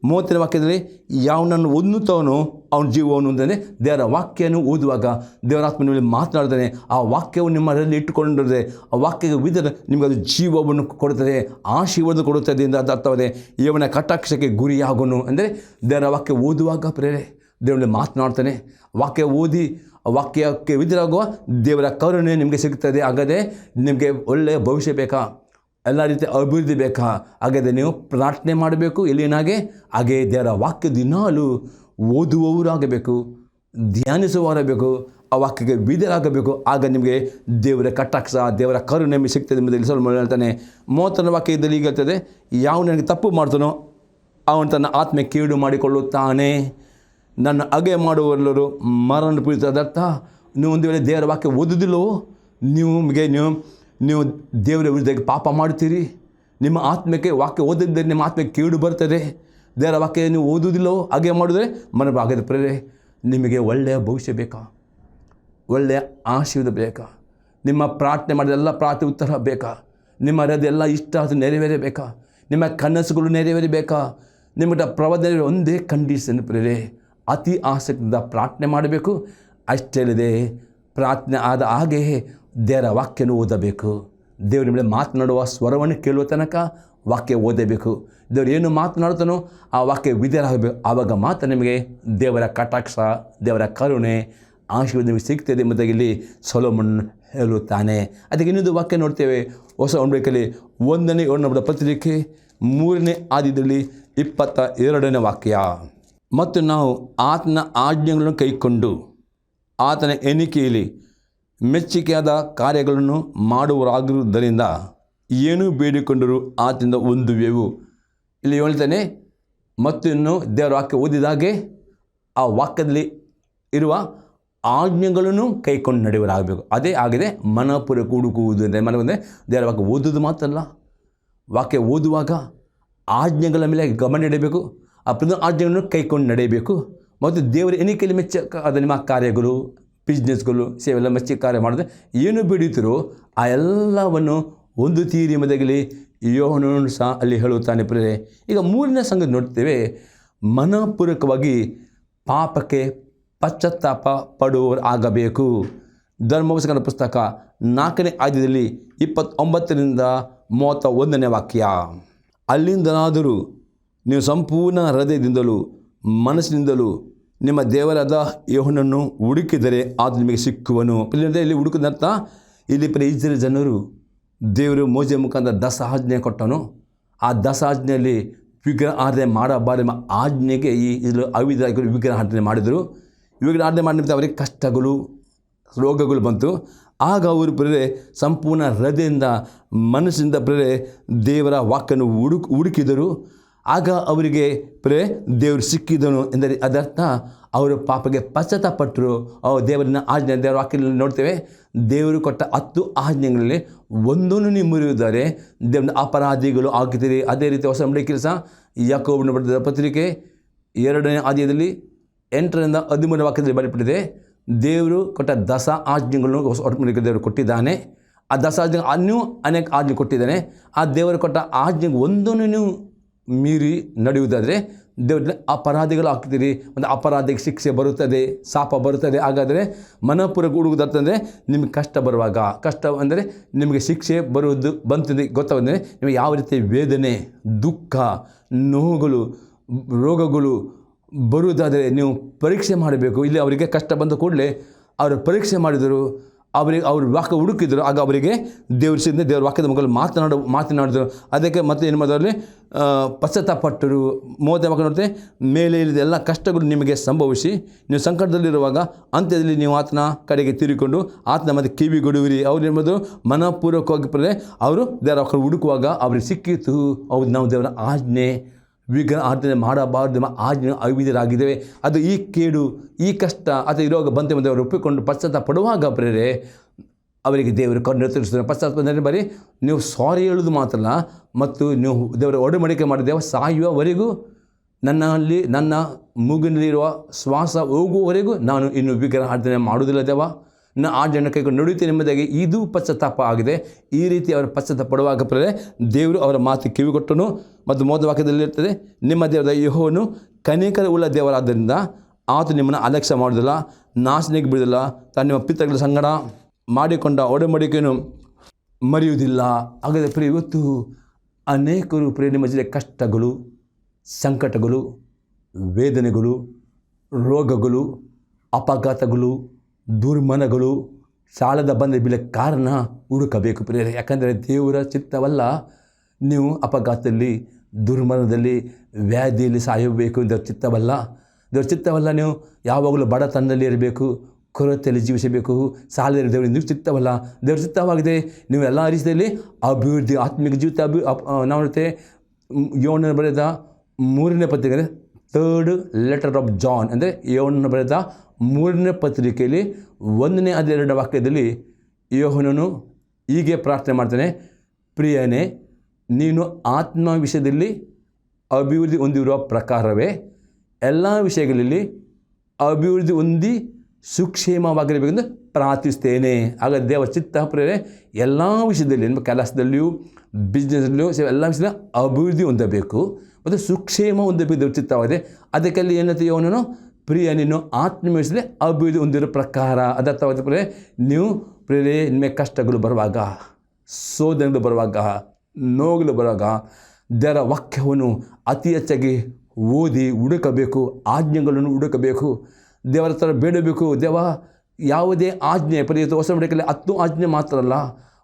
Speaker 1: ಮೂವತ್ತನೇ ವಾಕ್ಯದಲ್ಲಿ ಯಾವನನ್ನು ಹೊಂದುತ್ತವನು ಅವನ ಜೀವವನ್ನು ಅಂದರೆ ದೇವರ ವಾಕ್ಯವನ್ನು ಓದುವಾಗ ದೇವರಾತ್ಮ ನಿಮ್ಮಲ್ಲಿ ಮಾತನಾಡ್ತಾನೆ ಆ ವಾಕ್ಯವನ್ನು ನಿಮ್ಮಲ್ಲಿ ಇಟ್ಟುಕೊಂಡಿರದೆ ಆ ವಾಕ್ಯದ ವಿಧ ನಿಮಗೆ ಅದು ಜೀವವನ್ನು ಕೊಡುತ್ತದೆ. ಆಶೀರ್ವಾದ ಕೊಡುತ್ತದೆ ಎಂದು ಅದು ಅರ್ಥವಾದೆ ಇವನ ಕಟಾಕ್ಷಕ್ಕೆ ಗುರಿಯಾಗೋನು ಅಂದರೆ ದೇವರ ವಾಕ್ಯ ಓದುವಾಗ ಪ್ರೇರೆ ದೇವರಲ್ಲಿ ಮಾತನಾಡ್ತಾನೆ ವಾಕ್ಯ ಓದಿ ವಾಕ್ಯಕ್ಕೆ ವಿಧರಾಗುವ ದೇವರ ಕರುಣೆ ನಿಮಗೆ ಸಿಗ್ತದೆ ಆಗದೆ ನಿಮಗೆ ಒಳ್ಳೆಯ ಭವಿಷ್ಯ ಬೇಕಾ? ಎಲ್ಲ ರೀತಿ ಅಭಿವೃದ್ಧಿ ಬೇಕಾ? ಹಾಗಾದರೆ ನೀವು ಪ್ರಾರ್ಥನೆ ಮಾಡಬೇಕು ಎಲ್ಲಿನಾಗೆ ಹಾಗೆ? ದೇವರ ವಾಕ್ಯ ದಿನಾಲು ಓದುವವರಾಗಬೇಕು, ಧ್ಯಾನಿಸುವವರಾಗಬೇಕು, ಆ ವಾಕ್ಯಕ್ಕೆ ಬೀದರಾಗಬೇಕು ಆಗ ನಿಮಗೆ ದೇವರ ಕಟ್ಟಾಕ್ಷ ದೇವರ ಕರುಣೆ ನಿಮಗೆ ಸಿಗ್ತದೆ ಎಂಬುದರಲ್ಲಿ ಸ್ವಲ್ಪ ಹೇಳ್ತಾನೆ. ಮೂವತ್ತನೇ ವಾಕ್ಯದಲ್ಲಿ ಈಗ ಹೇಳ್ತದೆ ಯಾವ ನನಗೆ ತಪ್ಪು ಮಾಡ್ತಾನೋ, ಅವನು ತನ್ನ ಆತ್ಮ ಕೇಡು ಮಾಡಿಕೊಳ್ಳುತ್ತಾನೆ. ನನ್ನ ಅಗೆ ಮಾಡುವವರೆಲ್ಲರೂ ಮರಣ ಪೀಡಿತದರ್ಥ ನೀವು ಒಂದು ವೇಳೆ ದೇವರ ವಾಕ್ಯ ಓದುದಿಲ್ಲೋ ನೀವು ನಿಮಗೆ ನೀವು ನೀವು ದೇವರ ವಿರುದ್ಧ ಪಾಪ ಮಾಡ್ತೀರಿ ನಿಮ್ಮ ಆತ್ಮಕ್ಕೆ ವಾಕ್ಯ ಓದಿದ್ದರೆ ನಿಮ್ಮ ಆತ್ಮಕ್ಕೆ ಕೇಡು ಬರ್ತದೆ ದೇವರ ವಾಕ್ಯ ನೀವು ಓದುವುದಿಲ್ಲವೋ ಹಾಗೆ ಮಾಡಿದ್ರೆ ಮನ ಭಾಗದ ಪ್ರೇರೆ ನಿಮಗೆ ಒಳ್ಳೆಯ ಭವಿಷ್ಯ ಬೇಕಾ? ಒಳ್ಳೆಯ ಆಶೀರ್ವಾದ ಬೇಕಾ? ನಿಮ್ಮ ಪ್ರಾರ್ಥನೆ ಮಾಡಿದ ಎಲ್ಲ ಪ್ರಾರ್ಥನೆ ಉತ್ತರ ಬೇಕಾ? ನಿಮ್ಮ ಹೃದಯ ಇಷ್ಟ ಅದು ನೆರವೇರಬೇಕಾ ನಿಮ್ಮ ಕನಸುಗಳು ನೆರವೇರಬೇಕಾ ನಿಮ್ಮಟ ಪ್ರವಚನ ಒಂದೇ ಕಂಡೀಷನ್ ಪ್ರೇರೆ ಅತಿ ಆಸಕ್ತಿಯಿಂದ ಪ್ರಾರ್ಥನೆ ಮಾಡಬೇಕು. ಅಷ್ಟೇ ಪ್ರಾರ್ಥನೆ ಆದ ಹಾಗೆ ದೇವರ ವಾಕ್ಯನ ಓದಬೇಕು. ದೇವರ ಮೇಲೆ ಮಾತನಾಡುವ ಸ್ವರವನ್ನು ಕೇಳುವ ತನಕ ವಾಕ್ಯ ಓದಬೇಕು. ದೇವರು ಏನು ಮಾತನಾಡ್ತಾನೋ ಆ ವಾಕ್ಯ ವಿದ್ಯರಾಗಬೇಕು ಆವಾಗ ಮಾತ್ರ ನಿಮಗೆ ದೇವರ ಕಟಾಕ್ಷ, ದೇವರ ಕರುಣೆ, ಆಶೀರ್ವಾದ ನಿಮಗೆ ಸಿಗ್ತದೆ ಮತ್ತು ಇಲ್ಲಿ ಸೊಲೋಮನ್ ಹೇಳುತ್ತಾನೆ. ಅದಕ್ಕೆ ಇನ್ನೊಂದು ವಾಕ್ಯ ನೋಡ್ತೇವೆ. ಹೊಸ ಒಂಬೈಕಲ್ಲಿ ಒಂದನೇ ಒಣ್ಣಬಡ ಪತ್ರಿಕೆ ಮೂರನೇ ಆದಿದಲ್ಲಿ ಇಪ್ಪತ್ತ ಎರಡನೇ ವಾಕ್ಯ. ಮತ್ತು ನಾವು ಆತನ ಆಜ್ಞೆಗಳನ್ನು ಕೈಕೊಂಡು ಆತನ ಎಣಿಕೆಯಲ್ಲಿ ಮೆಚ್ಚುಗೆಯಾದ ಕಾರ್ಯಗಳನ್ನು ಮಾಡುವರಾಗಿರುವುದರಿಂದ ಏನೂ ಬೇಡಿಕೊಂಡರೂ ಆತನಿಂದ ಹೊಂದುವೆವು ಇಲ್ಲಿ ಹೇಳ್ತೇನೆ ಮತ್ತಿನ್ನು ದೇವರ ವಾಕ್ಯ ಓದಿದಾಗೆ ಆ ವಾಕ್ಯದಲ್ಲಿ ಇರುವ ಆಜ್ಞೆಗಳನ್ನು ಕೈಕೊಂಡು ನಡೆಯುವರಾಗಬೇಕು. ಅದೇ ಆಗಿದೆ ಮನಪುರ ಹುಡುಕುವುದು ಅಂದರೆ ಮನ ಅಂದರೆ ದೇವರ ವಾಕ್ಯ ಓದೋದು ಮಾತ್ರಲ್ಲ ವಾಕ್ಯ ಓದುವಾಗ ಆಜ್ಞೆಗಳ ಮೇಲೆ ಗಮನ ಇಡಬೇಕು. ಆ ಪ್ರತಿ ಆಜ್ಞೆಗಳನ್ನು ಕೈಕೊಂಡು ನಡೆಯಬೇಕು. ಮತ್ತು ದೇವರ ಎಣಿಕೆಯಲ್ಲಿ ಮೆಚ್ಚ ಅದು ನಿಮ್ಮ ಕಾರ್ಯಗಳು ಬಿಸ್ನೆಸ್ಗಳು ಸೇವೆಲ್ಲ ಮಚ್ಚಿ ಕಾರ್ಯ ಮಾಡಿದ್ರೆ ಏನು ಬಿಡುತ್ತೀರೋ ಆ ಎಲ್ಲವನ್ನು ಒಂದು ತೀರಿ ಮದಗಲಿ ಯೋಹನನು ಸಹ ಅಲ್ಲಿ ಹೇಳುತ್ತಾನೆ ಪ್ರೇರೆ ಈಗ ಮೂರನೇ ಸಂಗತಿ ನೋಡ್ತೇವೆ. ಮನಪೂರ್ವಕವಾಗಿ ಪಾಪಕ್ಕೆ ಪಶ್ಚಾತ್ತಾಪ ಪಡುವವರು ಆಗಬೇಕು. ಧರ್ಮವಸಕನ ಪುಸ್ತಕ ನಾಲ್ಕನೇ ಆದ್ಯದಲ್ಲಿ ಇಪ್ಪತ್ತೊಂಬತ್ತರಿಂದ ಮೂವತ್ತ ಒಂದನೇ ವಾಕ್ಯ. ಅಲ್ಲಿಂದನಾದರೂ ನೀವು ಸಂಪೂರ್ಣ ಹೃದಯದಿಂದಲೂ, ಮನಸ್ಸಿನಿಂದಲೂ ನಿಮ್ಮ ದೇವರಾದ ಯೋಹನನ್ನು ಹುಡುಕಿದರೆ ಅದು ನಿಮಗೆ ಸಿಕ್ಕುವನು. ಇಲ್ಲದೆ ಇಲ್ಲಿ ಹುಡುಕಿದಂಥ ಇಲ್ಲಿ ಪ್ರ ಇಸ್ರೇಲ್ ಜನರು ದೇವರು ಮೋಜೆ ಮುಖಾಂತರ ದಸ ಆಜ್ಞೆ ಕೊಟ್ಟನು. ಆ ದಸ ಆಜ್ಞೆಯಲ್ಲಿ ವಿಗ್ರಹ ಆರಾಧನೆ ಮಾಡಬಾರೆಂಬ ಆಜ್ಞೆಗೆ ಈ ಇದರ ಅವಿಧಾಯಕರು ವಿಗ್ರಹ ಆರಾಧನೆ ಮಾಡಿದರು. ವಿಗ್ರಹ ಆರಾಧನೆ ಮಾಡಿದ ಅವರಿಗೆ ಕಷ್ಟಗಳು, ರೋಗಗಳು ಬಂತು. ಆಗ ಅವರು ಪ್ರೇರೆ ಸಂಪೂರ್ಣ ಹೃದಯದಿಂದ ಮನಸ್ಸಿಂದ ಪ್ರೇರೆ ದೇವರ ವಾಕನ್ನು ಹುಡುಕ್, ಹುಡುಕಿದರು. ಆಗ ಅವರಿಗೆ, ಪ್ರೇ, ದೇವರು ಸಿಕ್ಕಿದನು ಎಂದರೆ ಅದರ್ಥ, ಅವರು ಪಾಪಗೆ ಪಶ್ಚಾತ್ತಾಪಟ್ಟರು ದೇವರನ್ನ ಆಜ್ಞೆ, ದೇವರ ವಾಕ್ಯದಲ್ಲಿ ನೋಡ್ತೇವೆ, ದೇವರು ಕೊಟ್ಟ ಹತ್ತು ಆಜ್ಞೆಗಳಲ್ಲಿ ಒಂದನ್ನು ನೀವು ಮುರಿಯುತ್ತಾರೆ. ದೇವನ ಅಪರಾಧಿಗಳು ಆಗಿದ್ದೀರಿ ಅದೇ ರೀತಿ ಹೊಸ ನಂಬಿಕೆ ಕೆಲಸ, ಯಾಕೋಬನ ಬರೆದ ಪತ್ರಿಕೆ ಎರಡನೇ ಆದ್ಯದಲ್ಲಿ ಎಂಟರಿಂದ ಹದಿಮೂರನೇ ವಾಕ್ಯದಲ್ಲಿ ಬರೆಯಲ್ಪಟ್ಟಿದೆ, ದೇವರು ಕೊಟ್ಟ ದಸ ಆಜ್ಞೆಗಳನ್ನು ಹೊಸ ಒಟ್ಟು ದೇವರು ಕೊಟ್ಟಿದ್ದಾನೆ. ಆ ದಸ ಆಜ್ಞೆ ಅನ್ನೂ ಅನೇಕ ಆಜ್ಞೆ ಕೊಟ್ಟಿದ್ದಾನೆ. ಆ ದೇವರು ಕೊಟ್ಟ ಆಜ್ಞೆಗೆ ಒಂದನ್ನು ನೀವು ಮೀರಿ ನಡೆಯುವುದಾದರೆ ದೇವ್ರನ್ನ ಅಪರಾಧಿಗಳು ಆಗ್ತೀರಿ. ಒಂದು ಅಪರಾಧಿಗೆ ಶಿಕ್ಷೆ ಬರುತ್ತದೆ, ಶಾಪ ಬರುತ್ತದೆ. ಹಾಗಾದರೆ ಮನಪುರ ಹುಡುಗುದಂತಂದರೆ ನಿಮಗೆ ಕಷ್ಟ ಬರುವಾಗ, ಕಷ್ಟ ಅಂದರೆ ನಿಮಗೆ ಶಿಕ್ಷೆ ಬರುವುದು, ಬಂತಂದರೆ ಗೊತ್ತಾಗಂದರೆ ನಿಮಗೆ ಯಾವ ರೀತಿ ವೇದನೆ, ದುಃಖ, ನೋವುಗಳು, ರೋಗಗಳು ಬರುವುದಾದರೆ ನೀವು ಪರೀಕ್ಷೆ ಮಾಡಬೇಕು. ಇಲ್ಲಿ ಅವರಿಗೆ ಕಷ್ಟ ಬಂದ ಕೂಡಲೇ, ಅವರು ಪರೀಕ್ಷೆ ಮಾಡಿದರು. ಅವರಿಗೆ ಅವರು ವಾಕ್ಯ ಹುಡುಕಿದ್ರು, ಆಗ ಅವರಿಗೆ ದೇವ್ರ ಸಿದ್ಧ ದೇವ್ರ ವಾಕ್ಯದ ಮುಖದಲ್ಲಿ ಮಾತನಾಡು, ಮಾತನಾಡಿದ್ರು. ಅದಕ್ಕೆ ಮತ್ತೆ ಏನು ಮಾಡಿದ್ರು ಪಶ್ಚಾತ್ತಾಪಟ್ಟರು ಮೂವತ್ತನೇ ವಾಕ್ಯ ನೋಡ್ತೆ ಮೇಲೆ ಇಲ್ಲದ ಎಲ್ಲ ಕಷ್ಟಗಳು ನಿಮಗೆ ಸಂಭವಿಸಿ, ನೀವು ಸಂಕಟದಲ್ಲಿರುವಾಗ ಅಂತ್ಯದಲ್ಲಿ ನೀವು ಆತನ ಕಡೆಗೆ ತಿರುಗಿಕೊಂಡು, ಆತನ ಮತ್ತೆ ಕಿವಿಗೊಡುವಿರಿ. ಅವ್ರು ಎಂಬುದು ಮನಪೂರ್ವಕವಾಗಿ ಪಡೆ ಅವರು ದೇವರ ವಾಕ್ಯ ಹುಡುಕುವಾಗ ಅವ್ರಿಗೆ ಸಿಕ್ಕಿತು ಅವ್ರು ನಾವು ದೇವರ ಆಜ್ಞೆ. ವಿಗ್ರಹ ಆರಾಧನೆ ಮಾಡಬಾರದು ಆಜ್ಞೆ ಅವಿಧರಾಗಿದ್ದೇವೆ ಅದು ಈ ಕೇಡು, ಈ ಕಷ್ಟ, ಅಥವಾ ಈ ರೋಗ ಬಂದು ಅವರು ಒಪ್ಪಿಕೊಂಡು ಪಶ್ಚಾತ್ತ ಪಡುವಾಗ ಪ್ರೇರೆ ಅವರಿಗೆ ದೇವರು ಕಣ್ಣು ಪಶ್ಚಾತ್ತ ಬಂದರೆ ಬರೀ ನೀವು ಸಾರಿ ಹೇಳೋದು ಮಾತ್ರಲ್ಲ ಮತ್ತು ನೀವು ದೇವರ ಒಡಮಡಿಕೆ ಮಾಡಿ ದೇವ ಸಾಯುವವರೆಗೂ, ನನ್ನಲ್ಲಿ, ನನ್ನ ಮೂಗಿನಲ್ಲಿರುವ ಶ್ವಾಸ ಹೋಗುವವರೆಗೂ ನಾನು ಇನ್ನು ವಿಗ್ರಹ ಆರಾಧನೆ ಮಾಡುವುದಿಲ್ಲ ದೇವ. ಆ ಜನ ಕೈಗೊಂಡು ನುಡಿಯುತ್ತೇನೆ ಎಂಬುದಾಗಿ ಇದು ಪಶ್ಚಾತ್ತಾಪ ಆಗಿದೆ. ಈ ರೀತಿ ಅವರ ಪಶ್ಚಾತ್ತಾಪ ಪ್ರೇರೆ ದೇವರು ಅವರ ಮಾತು ಕಿವಿಗೊಟ್ಟನು ಮತ್ತು ಮೋದ ವಾಕ್ಯದಲ್ಲಿ ಇರ್ತದೆ ನಿಮ್ಮ ದೇವರ ಯಹೋನು ಕನೇಕರ ಉಳ್ಳ ದೇವರಾದ್ದರಿಂದ ಆತ ನಿಮ್ಮನ್ನು ಅಲಕ್ಷ್ಯ ಮಾಡೋದಿಲ್ಲ ನಾಶನಿಗೆ ಬಿಡೋದಿಲ್ಲ ತಾನು ನಿಮ್ಮ ಪಿತೃಗಳ ಸಂಗಡ ಮಾಡಿಕೊಂಡ ಒಡಂಬಡಿಕೆಯನ್ನು ಮರೆಯುವುದಿಲ್ಲ. ಹಾಗಾದರೆ ಪ್ರಿಯ, ಇವತ್ತು ಅನೇಕರು ಪ್ರಿಯ ನಿಮ್ಮ ಜೊತೆ ಕಷ್ಟಗಳು, ಸಂಕಟಗಳು, ವೇದನೆಗಳು, ರೋಗಗಳು, ಅಪಘಾತಗಳು ದುರ್ಮನಗಳು ಸಾಲದ ಬಂದ ಬೀಳ ಕಾರಣ ಹುಡುಕಬೇಕು ಪ್ರಿಯರೇ. ಯಾಕಂದರೆ ದೇವರ ಚಿತ್ತವಲ್ಲ. ನೀವು ಅಪಘಾತದಲ್ಲಿ ದುರ್ಮನದಲ್ಲಿ ವ್ಯಾಧಿಯಲ್ಲಿ ಸಾಯಬೇಕು. ದೇವ್ರ ಚಿತ್ತವಲ್ಲ. ದೇವ್ರ ಚಿತ್ತವಲ್ಲ, ನೀವು ಯಾವಾಗಲೂ ಬಡತನದಲ್ಲಿ ಇರಬೇಕು. ಕೊರತೆಯಲ್ಲಿ ಜೀವಿಸಬೇಕು. ಸಾಲದಲ್ಲಿ ದೇವರು ನೀವು ಚಿತ್ತವಲ್ಲ ದೇವ್ರ ಚಿತ್ತವಾಗಿದೆ. ನೀವು ಎಲ್ಲ ರೀತಿಯಲ್ಲಿ ಅಭಿವೃದ್ಧಿ, ಆತ್ಮಿಕ ಜೀವಿತ ಅಭಿ ನಾವು ನೋಡುತ್ತೆ ಯೋನ ಬರೆದ ಮೂರನೇ ಪತ್ರಿಕೆ ಥರ್ಡ್ ಲೆಟರ್ ಆಫ್ ಜಾನ್ ಅಂದರೆ ಯೋಣನ ಬರೆದ ಮೂರನೇ ಪತ್ರಿಕೆಯಲ್ಲಿ ಒಂದನೇ ಅದೆರಡನೇ ವಾಕ್ಯದಲ್ಲಿ ಯೋಹನನು ಹೀಗೆ ಪ್ರಾರ್ಥನೆ ಮಾಡ್ತಾನೆ, ಪ್ರಿಯನೇ, ನೀನು ಆತ್ಮ ವಿಷಯದಲ್ಲಿ ಅಭಿವೃದ್ಧಿ ಹೊಂದಿರುವ ಪ್ರಕಾರವೇ, ಎಲ್ಲ ವಿಷಯಗಳಲ್ಲಿ ಅಭಿವೃದ್ಧಿ ಹೊಂದಿ ಸುಕ್ಷೇಮವಾಗಿರಬೇಕೆಂದು ಪ್ರಾರ್ಥಿಸ್ತೇನೆ ಆಗ ದೇವ ಚಿತ್ತ ಪ್ರೇರೆ ಎಲ್ಲ ವಿಷಯದಲ್ಲಿ, ನಿಮ್ಮ ಕೆಲಸದಲ್ಲಿಯೂ ಬಿಸ್ನೆಸ್ನಲ್ಲಿಯೂ ಎಲ್ಲ ವಿಷಯದಲ್ಲಿ ಅಭಿವೃದ್ಧಿ ಹೊಂದಬೇಕು. ಮತ್ತು ಸುಕ್ಷೇಮ ಹೊಂದಬೇಕು ದೇವ್ರ ಚಿತ್ತವಾಗಿದೆ. ಅದಕ್ಕೆಲ್ಲಿ ಏನಂತ ಅವನನು ಪ್ರಿಯ ನೀನು ಆತ್ಮ ವಿಷಯದಲ್ಲಿ ಅಭಿವೃದ್ಧಿ ಹೊಂದಿರೋ ಪ್ರಕಾರ. ಅದರ್ಥವಾದ ಪ್ರಿಯ ನೀವು ಪ್ರೇರೇ ನಿಮಗೆ ಕಷ್ಟಗಳು ಬರುವಾಗ, ಸೋದನೆಗಳು ಬರುವಾಗ, ನೋವುಗಳು ಬರುವಾಗ ದರ, ವಾಕ್ಯವನ್ನು ಅತಿ ಹೆಚ್ಚಾಗಿ ಓದಿ ಹುಡುಕಬೇಕು, ಆಜ್ಞೆಗಳನ್ನು ಹುಡುಕಬೇಕು, ದೇವರ ಹತ್ರ ಬೇಡಬೇಕು. ದೇವ, ಯಾವುದೇ ಆಜ್ಞೆ, ಪರಿಯುತ್ತೆ ಹೊಸ ಮಡಿಕೆಯಲ್ಲಿ ಹತ್ತು ಆಜ್ಞೆ ಮಾತ್ರ ಅಲ್ಲ,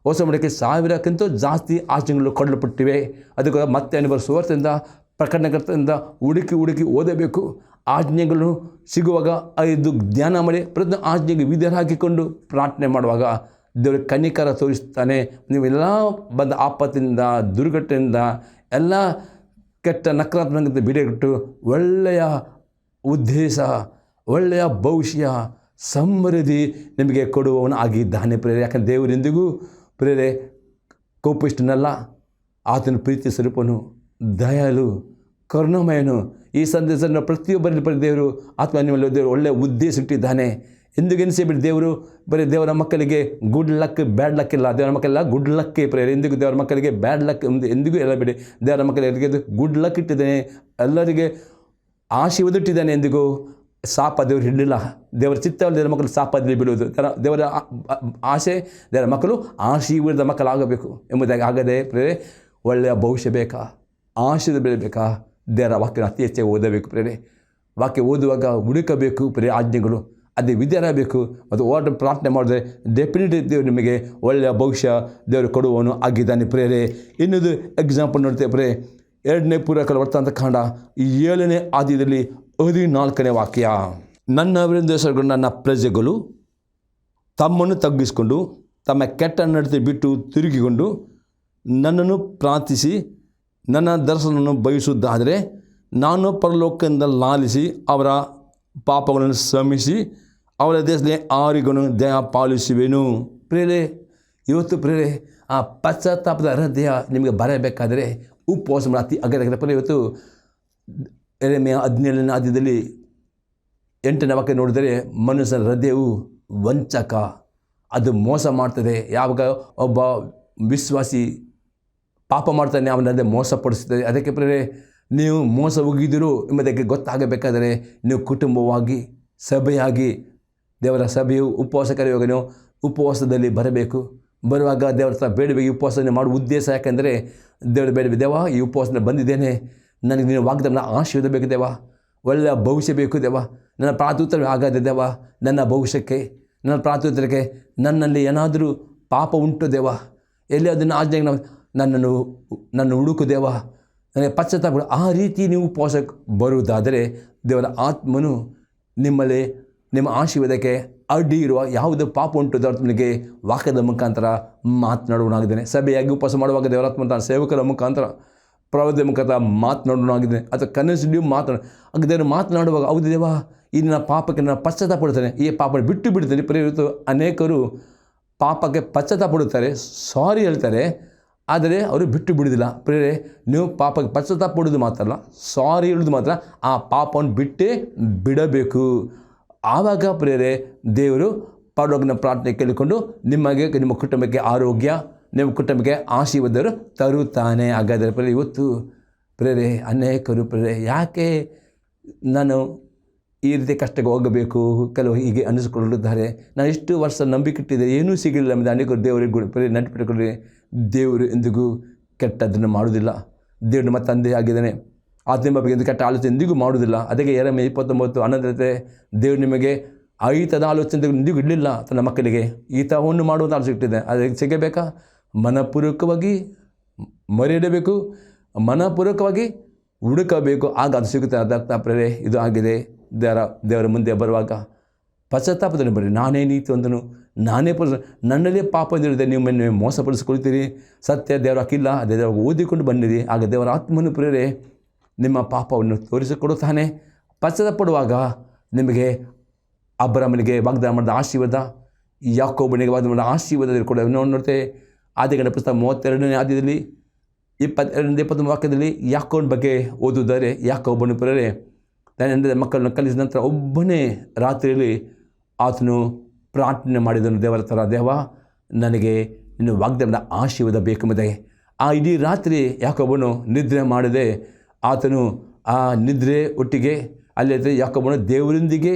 Speaker 1: ಹೊಸ ಮಡಿಕೆ ಸಾವಿರಕ್ಕಿಂತ ಜಾಸ್ತಿ ಆಜ್ಞೆಗಳು ಕೊಡಲ್ಪಟ್ಟಿವೆ. ಅದಕ್ಕೆ ಮತ್ತೆ ಅನುಭವ ಸುವರ್ತದಿಂದ ಪ್ರಕಟಣಕರ್ತದಿಂದ ಹುಡುಕಿ ಹುಡುಕಿ ಓದಬೇಕು. ಆಜ್ಞೆಗಳು ಸಿಗುವಾಗ ಐದು ಧ್ಯಾನ ಮಾಡಿ ಪ್ರತಿ ಆಜ್ಞೆಗೆ ಹಾಕಿಕೊಂಡು ಪ್ರಾರ್ಥನೆ ಮಾಡುವಾಗ ದೇವರು ಕನಿಕರ ತೋರಿಸ್ತಾನೆ. ನೀವೆಲ್ಲ ಬಂದ ಆಪತ್ತಿನಿಂದ, ದುರ್ಘಟನೆಯಿಂದ, ಎಲ್ಲ ಕೆಟ್ಟ ನಕಾರಾತ್ಮಕ ಬಿಡೆಗಿಟ್ಟು, ಒಳ್ಳೆಯ ಉದ್ದೇಶ, ಒಳ್ಳೆಯ ಭವಿಷ್ಯ ಸಮೃದ್ಧಿ ನಿಮಗೆ ಕೊಡುವವನು ಆಗಿದ್ದಾನೆ ಪ್ರೇರೆ ಯಾಕಂದರೆ ದೇವರೆಂದಿಗೂ ಪ್ರೇರೆ ಕೋಪಿಷ್ಟನಲ್ಲ. ಆತನ ಪ್ರೀತಿ ಸ್ವರೂಪನು ದಯಾಲು ಕರುಣಮಯನು ಈ ಸಂದೇಶವನ್ನು ಪ್ರತಿಯೊಬ್ಬರಲ್ಲಿ ಬರೀ ದೇವರು ಆತ್ಮ ನಿಮ್ಮಲ್ಲಿ ದೇವರು ಒಳ್ಳೆಯ ಉದ್ದೇಶ ಇಟ್ಟಿದ್ದಾನೆ ಎಂದಿಗೆನಿಸಿ ಬಿಡಿ ದೇವರು, ಬರೀ ದೇವರ ಮಕ್ಕಳಿಗೆ ಗುಡ್ ಲಕ್ ಬ್ಯಾಡ್ ಲಕ್ ಇಲ್ಲ. ದೇವರ ಮಕ್ಕಳೆಲ್ಲ ಗುಡ್ ಲಕ್ ಪ್ರೇಯರ್. ಎಂದಿಗೂ ದೇವರ ಮಕ್ಕಳಿಗೆ ಬ್ಯಾಡ್ ಲಕ್ ಎಂದಿಗೂ ಎಲ್ಲ ಬಿಡಿ. ದೇವರ ಮಕ್ಕಳಿಗೆ ಗುಡ್ ಲಕ್ ಇಟ್ಟಿದ್ದಾನೆ. ಎಲ್ಲರಿಗೆ ಆಶೀರ್ವಾದ ಇಟ್ಟಿದ್ದಾನೆ ಎಂದಿಗೂ ಸಾಪ ದೇವರು ಹಿಡಲಿಲ್ಲ. ದೇವರ ಚಿತ್ತವಲ್ಲಿ ದೇವರ ಮಕ್ಕಳು ಸಾಪದಲ್ಲಿ ಬಿಡುವುದು. ದೇವರ ಆ- ಆ- ಆಸೆ, ದೇವರ ಮಕ್ಕಳು ಆಶೀರ್ವಾದ ಮಕ್ಕಳಾಗಬೇಕು ಎಂಬುದಾಗಿ ಆಗದೆ ಪ್ರೇರೆ ಒಳ್ಳೆಯ ಭವಿಷ್ಯ ಬೇಕಾ? ಆಶೀರ್ವಾದ ಬೆಳಿಬೇಕಾ? ದೇವರ ವಾಕ್ಯ ಅತಿ ಹೆಚ್ಚಾಗಿ ಓದಬೇಕು ಪ್ರೇರೆ ವಾಕ್ಯ ಓದುವಾಗ ಹುಡುಕಬೇಕು ಪ್ರೇ ಆಜ್ಞೆಗಳು, ಅದೇ ವಿದ್ಯಾರಬೇಕು ಮತ್ತು ಓಟ ಪ್ರಾರ್ಥನೆ ಮಾಡಿದ್ರೆ ಡೆಫಿನೆಟ್ಲಿ ದೇವರು ನಿಮಗೆ ಒಳ್ಳೆಯ ಭವಿಷ್ಯ ದೇವರು ಕೊಡುವವನು ಆಗಿದ್ದಾನೆ ಪ್ರೇರೆ ಇನ್ನೊಂದು ಎಕ್ಸಾಂಪಲ್ ನೋಡ್ತೇವೆ ಪ್ರೇ ಎರಡನೇ ಪೂರ್ವಕಲ ವರ್ತಂತ ಕಾಂಡ ಏಳನೇ ಆದ್ಯದಲ್ಲಿ ಹದಿನಾಲ್ಕನೇ ವಾಕ್ಯ. ನನ್ನ ವೃಂದೇಶ್ವರಗಳು ನನ್ನ ಪ್ರಜೆಗಳು ತಮ್ಮನ್ನು ತಗ್ಗಿಸಿಕೊಂಡು, ತಮ್ಮ ಕೆಟ್ಟ ನಡತೆ ಬಿಟ್ಟು ತಿರುಗಿಕೊಂಡು ನನ್ನನ್ನು ಪ್ರಾರ್ಥಿಸಿ ನನ್ನ ದರ್ಶನವನ್ನು ಬಯಸುವುದಾದರೆ ನಾನು ಪರಲೋಕದಿಂದ ಲಾಲಿಸಿ ಅವರ ಪಾಪಗಳನ್ನು ಶ್ರಮಿಸಿ ಅವರ ದೇಶದಲ್ಲಿ ಆರಿಗನು ದೇಹ ಪಾಲಿಸುವೆನು. ಪ್ರೇರೆ ಇವತ್ತು ಪ್ರೇರೆ ಆ ಪಶ್ಚಾತ್ತಾಪದ ಹೃದಯ ನಿಮಗೆ ಬರಬೇಕಾದರೆ ಉಪವಾಸ ಮಾಡಿ ಅತಿ ಅಗತ್ಯ ಇವತ್ತು ಎರಡನೇ ಹದಿನೇಳನೇ ಆದ್ಯದಲ್ಲಿ ಎಂಟನೇ ವಾಕ್ಯ ನೋಡಿದರೆ, ಮನುಷ್ಯನ ಹೃದಯವು ವಂಚಕ, ಅದು ಮೋಸ ಮಾಡ್ತದೆ. ಯಾವಾಗ ಒಬ್ಬ ವಿಶ್ವಾಸಿ ಪಾಪ ಮಾಡ್ತಾನೆ ಅವನ ಮೋಸ ಪಡಿಸ್ತದೆ ಅದಕ್ಕೆ ಪ್ರೇರೆ ನೀವು ಮೋಸ ಹೋಗಿದ್ದೀರು ಎಂಬುದಕ್ಕೆ ಗೊತ್ತಾಗಬೇಕಾದರೆ ನೀವು ಕುಟುಂಬವಾಗಿ, ಸಭೆಯಾಗಿ, ದೇವರ ಸಭೆಯು ಉಪವಾಸ ಕರೆಯುವಾಗ ನೀವು ಉಪವಾಸದಲ್ಲಿ ಬರಬೇಕು. ಬರುವಾಗ ದೇವರ ಹತ್ರ ಬೇಡಬೇಕು ಉಪವಾಸನೆ ಮಾಡುವ ಉದ್ದೇಶ ಯಾಕೆಂದರೆ, ದೇವರು ಬೇಡಬೇಕು ದೇವ, ಈ ಉಪವಾಸನ ಬಂದಿದ್ದೇನೆ. ನನಗೆ ನೀನು ವಾಗ್ದಾನ ಆಶೀರ್ವಾದ ಬೇಕು ದೇವ. ಒಳ್ಳೆಯ ಭವಿಷ್ಯ ಬೇಕು ದೇವ. ನನ್ನ ಪ್ರಾರ್ಥುತ್ತರ ಆಗದೆ ದೇವ, ನನ್ನ ಭವಿಷ್ಯಕ್ಕೆ, ನನ್ನ ಪ್ರಾತ್ಯುತ್ತರಕ್ಕೆ ನನ್ನಲ್ಲಿ ಏನಾದರೂ ಪಾಪ ಉಂಟು ದೇವ. ಎಲ್ಲಿ ಅದನ್ನು ಆಜ್ಞೆಗೆ ನಾವು ನನ್ನನ್ನು, ನನ್ನ ಹುಡುಕು ದೇವ, ನನಗೆ ಪಶ್ಚಾತ್ತಾಪ ಆ ರೀತಿ ನೀವು ಪೋಷಕ ಬರುವುದಾದರೆ ದೇವರ ಆತ್ಮನು ನಿಮ್ಮಲ್ಲಿ, ನಿಮ್ಮ ಆಶೀರ್ವಾದಕ್ಕೆ ಅಡ್ಡಿ ಇರುವ ಯಾವುದೇ ಪಾಪ ಉಂಟು ದೇವರಾತ್ಮನಿಗೆ ವಾಕ್ಯದ ಮುಖಾಂತರ ಮಾತನಾಡುವನಾಗಿದ್ದೇನೆ ಸಭೆಯಾಗಿ ಉಪವಾಸ ಮಾಡುವಾಗ ದೇವರಾತ್ಮ ತನ್ನ ಸೇವಕರ ಮುಖಾಂತರ ಪ್ರವಾದ ಮುಖಾಂತರ ಮಾತನಾಡುವನಾಗಿದ್ದೇನೆ ಅಥವಾ ಕನಸಲ್ಲಿ ಮಾತನಾಡ ಹಾಗೆ ದೇವರು ಮಾತನಾಡುವಾಗ, ಹೌದು ದೇವ, ಈ ನನ್ನ ಪಾಪಕ್ಕೆ ನಾನು ಪಶ್ಚಾತ್ತಾಪ ಪಡ್ತೇನೆ ಈ ಪಾಪ ಬಿಟ್ಟು ಬಿಡ್ತೇನೆ ಪ್ರೇರಿತು ಅನೇಕರು ಪಾಪಕ್ಕೆ ಪಶ್ಚಾತ್ತಾಪ ಪಡುತ್ತಾರೆ. ಸಾರಿ ಹೇಳ್ತಾರೆ. ಆದರೆ ಅವರು ಬಿಟ್ಟು ಬಿಡುವುದಿಲ್ಲ. ಪ್ರೇರೆ ನೀವು ಪಾಪಕ್ಕೆ ಪಶ್ಚಾತ್ತಾಪ ಪಡೋದು ಮಾತ್ರ ಅಲ್ಲ ಸಾರಿ ಹೇಳೋದು ಮಾತ್ರ ಆ ಪಾಪವನ್ನು ಬಿಟ್ಟೇ ಬಿಡಬೇಕು. ಆವಾಗ ಪ್ರೇರೆ ದೇವರು ಪರಲೋಕನ ಪ್ರಾರ್ಥನೆ ಕೇಳಿಕೊಂಡು ನಿಮಗೆ, ನಿಮ್ಮ ಕುಟುಂಬಕ್ಕೆ ಆರೋಗ್ಯ, ನಿಮ್ಮ ಕುಟುಂಬಕ್ಕೆ ಆಶೀರ್ವಾದರು ತರುತ್ತಾನೆ. ಹಾಗಾದರೆ ಪ್ರೇರೆ ಇವತ್ತು ಪ್ರೇರೆ ಅನೇಕರು ಪ್ರೇರೆ ಯಾಕೆ ನಾನು ಈ ರೀತಿ ಕಷ್ಟಕ್ಕೆ ಹೋಗಬೇಕು, ಕೆಲವು ಹೀಗೆ ಅನ್ನಿಸಿಕೊಳ್ಳುತ್ತಾರೆ. ನಾನು ಇಷ್ಟು ವರ್ಷ ನಂಬಿಕೆ ಇಟ್ಟಿದ್ದೆ ಏನೂ ಸಿಗಲಿಲ್ಲ ಮತ್ತು ಅನೇಕರು ದೇವರಿಗೆ ಗುಡಿ ಬರೀ ನೆನಪಿಟ್ಟುಕೊಳ್ಳಿ ದೇವರು ಎಂದಿಗೂ ಕೆಟ್ಟದ್ದನ್ನು ಮಾಡುವುದಿಲ್ಲ. ದೇವರು ನಮ್ಮ ತಂದೆ ಆಗಿದ್ದಾನೆ. ಆತ್ಮ ಬಗ್ಗೆ ಎಂದು ಕೆಟ್ಟ ಆಲೋಚನೆ ಎಂದಿಗೂ ಮಾಡುವುದಿಲ್ಲ. ಅದಕ್ಕೆ ಎರಮೆ ಇಪ್ಪತ್ತೊಂಬತ್ತು ಹನ್ನೊಂದರತೆ ದೇವರು ನಿಮಗೆ ಐತದ ಆಲೋಚನೆ ಎಂದಿಗೂ ಇಡಲಿಲ್ಲ ತನ್ನ ಮಕ್ಕಳಿಗೆ. ಈತವನ್ನು ಮಾಡುವಂಥ ಆಲೋಚನೆ ಇಟ್ಟಿದೆ ಅದಕ್ಕೆ ಸಿಗಬೇಕಾ? ಮನಪೂರ್ವಕವಾಗಿ ಮರೆಯಿಡಬೇಕು ಮನಪೂರ್ವಕವಾಗಿ ಹುಡುಕಬೇಕು. ಆಗ ಅದು ಸಿಗುತ್ತೆ. ಅದರ್ಥ ಪ್ರೇರೆ, ಇದು ಆಗಿದೆ. ದೇವರ ದೇವರ ಮುಂದೆ ಬರುವಾಗ ಪಶ್ಚಾತ್ತಾಪದಲ್ಲಿ ಬರ್ರಿ ನಾನೇ ಒಂದನು ನಾನೇ ಪುರುಷ ನನ್ನಲ್ಲೇ ಪಾಪ ಇದ್ದಿರುತ್ತೆ ನೀವು ನೀವು ಮೋಸಪಡಿಸ್ಕೊಳ್ತೀರಿ ಸತ್ಯ ದೇವರ ಹಾಕಿಲ್ಲ ಅದೇ ದೇವರ ಓದಿಕೊಂಡು ಬಂದಿರಿ ಆಗ ದೇವರ ಆತ್ಮನು ಪ್ರೇರೆ ನಿಮ್ಮ ಪಾಪವನ್ನು ತೋರಿಸಿಕೊಡುತ್ತಾನೆ. ಪಶ್ಚಾತ್ತಾಪಡುವಾಗ ನಿಮಗೆ ಅಬ್ರಹ್ಮನಿಗೆ ವಾಗ್ದಾನ ಮಾಡಿದ ಆಶೀರ್ವಾದ, ಯಾಕೋಬನಿಗೆ ವಾಗ್ದಾನ ಮಾಡಿದ ಆಶೀರ್ವಾದ ಕೂಡ ನೋಡಿ ನೋಡ್ತೆ ಆದಿಗಣ ಪುಸ್ತಕ ಮೂವತ್ತೆರಡನೇ ಆದ್ಯದಲ್ಲಿ ಇಪ್ಪತ್ತೆರಡರಿಂದ ಇಪ್ಪತ್ತೊಂದು ವಾಕ್ಯದಲ್ಲಿ ಯಾಕೋಬನ ಬಗ್ಗೆ ಓದುವುದಾರೆ ಯಾಕೋಬನ ಪ್ರೇರೆ ತನ್ನ ಮಕ್ಕಳನ್ನು ಕಲಿಸಿದ ನಂತರ ಒಬ್ಬನೇ ರಾತ್ರಿಯಲ್ಲಿ ಆತನು ಪ್ರಾರ್ಥನೆ ಮಾಡಿದನು ದೇವರ ಥರ ದೇವ, ನನಗೆ ನಿನ್ನ ವಾಗ್ದಾನದ ಆಶೀರ್ವಾದ ಬೇಕೆಂಬುದೇ ಆ ಇಡೀ ರಾತ್ರಿ ಯಾಕೊಬ್ಬನು ನಿದ್ರೆ ಮಾಡದೆ. ಆತನು ಆ ನಿದ್ರೆ ಒಟ್ಟಿಗೆ ಅಲ್ಲದೆ ಯಾಕೊಬ್ಬನು ದೇವರೊಂದಿಗೆ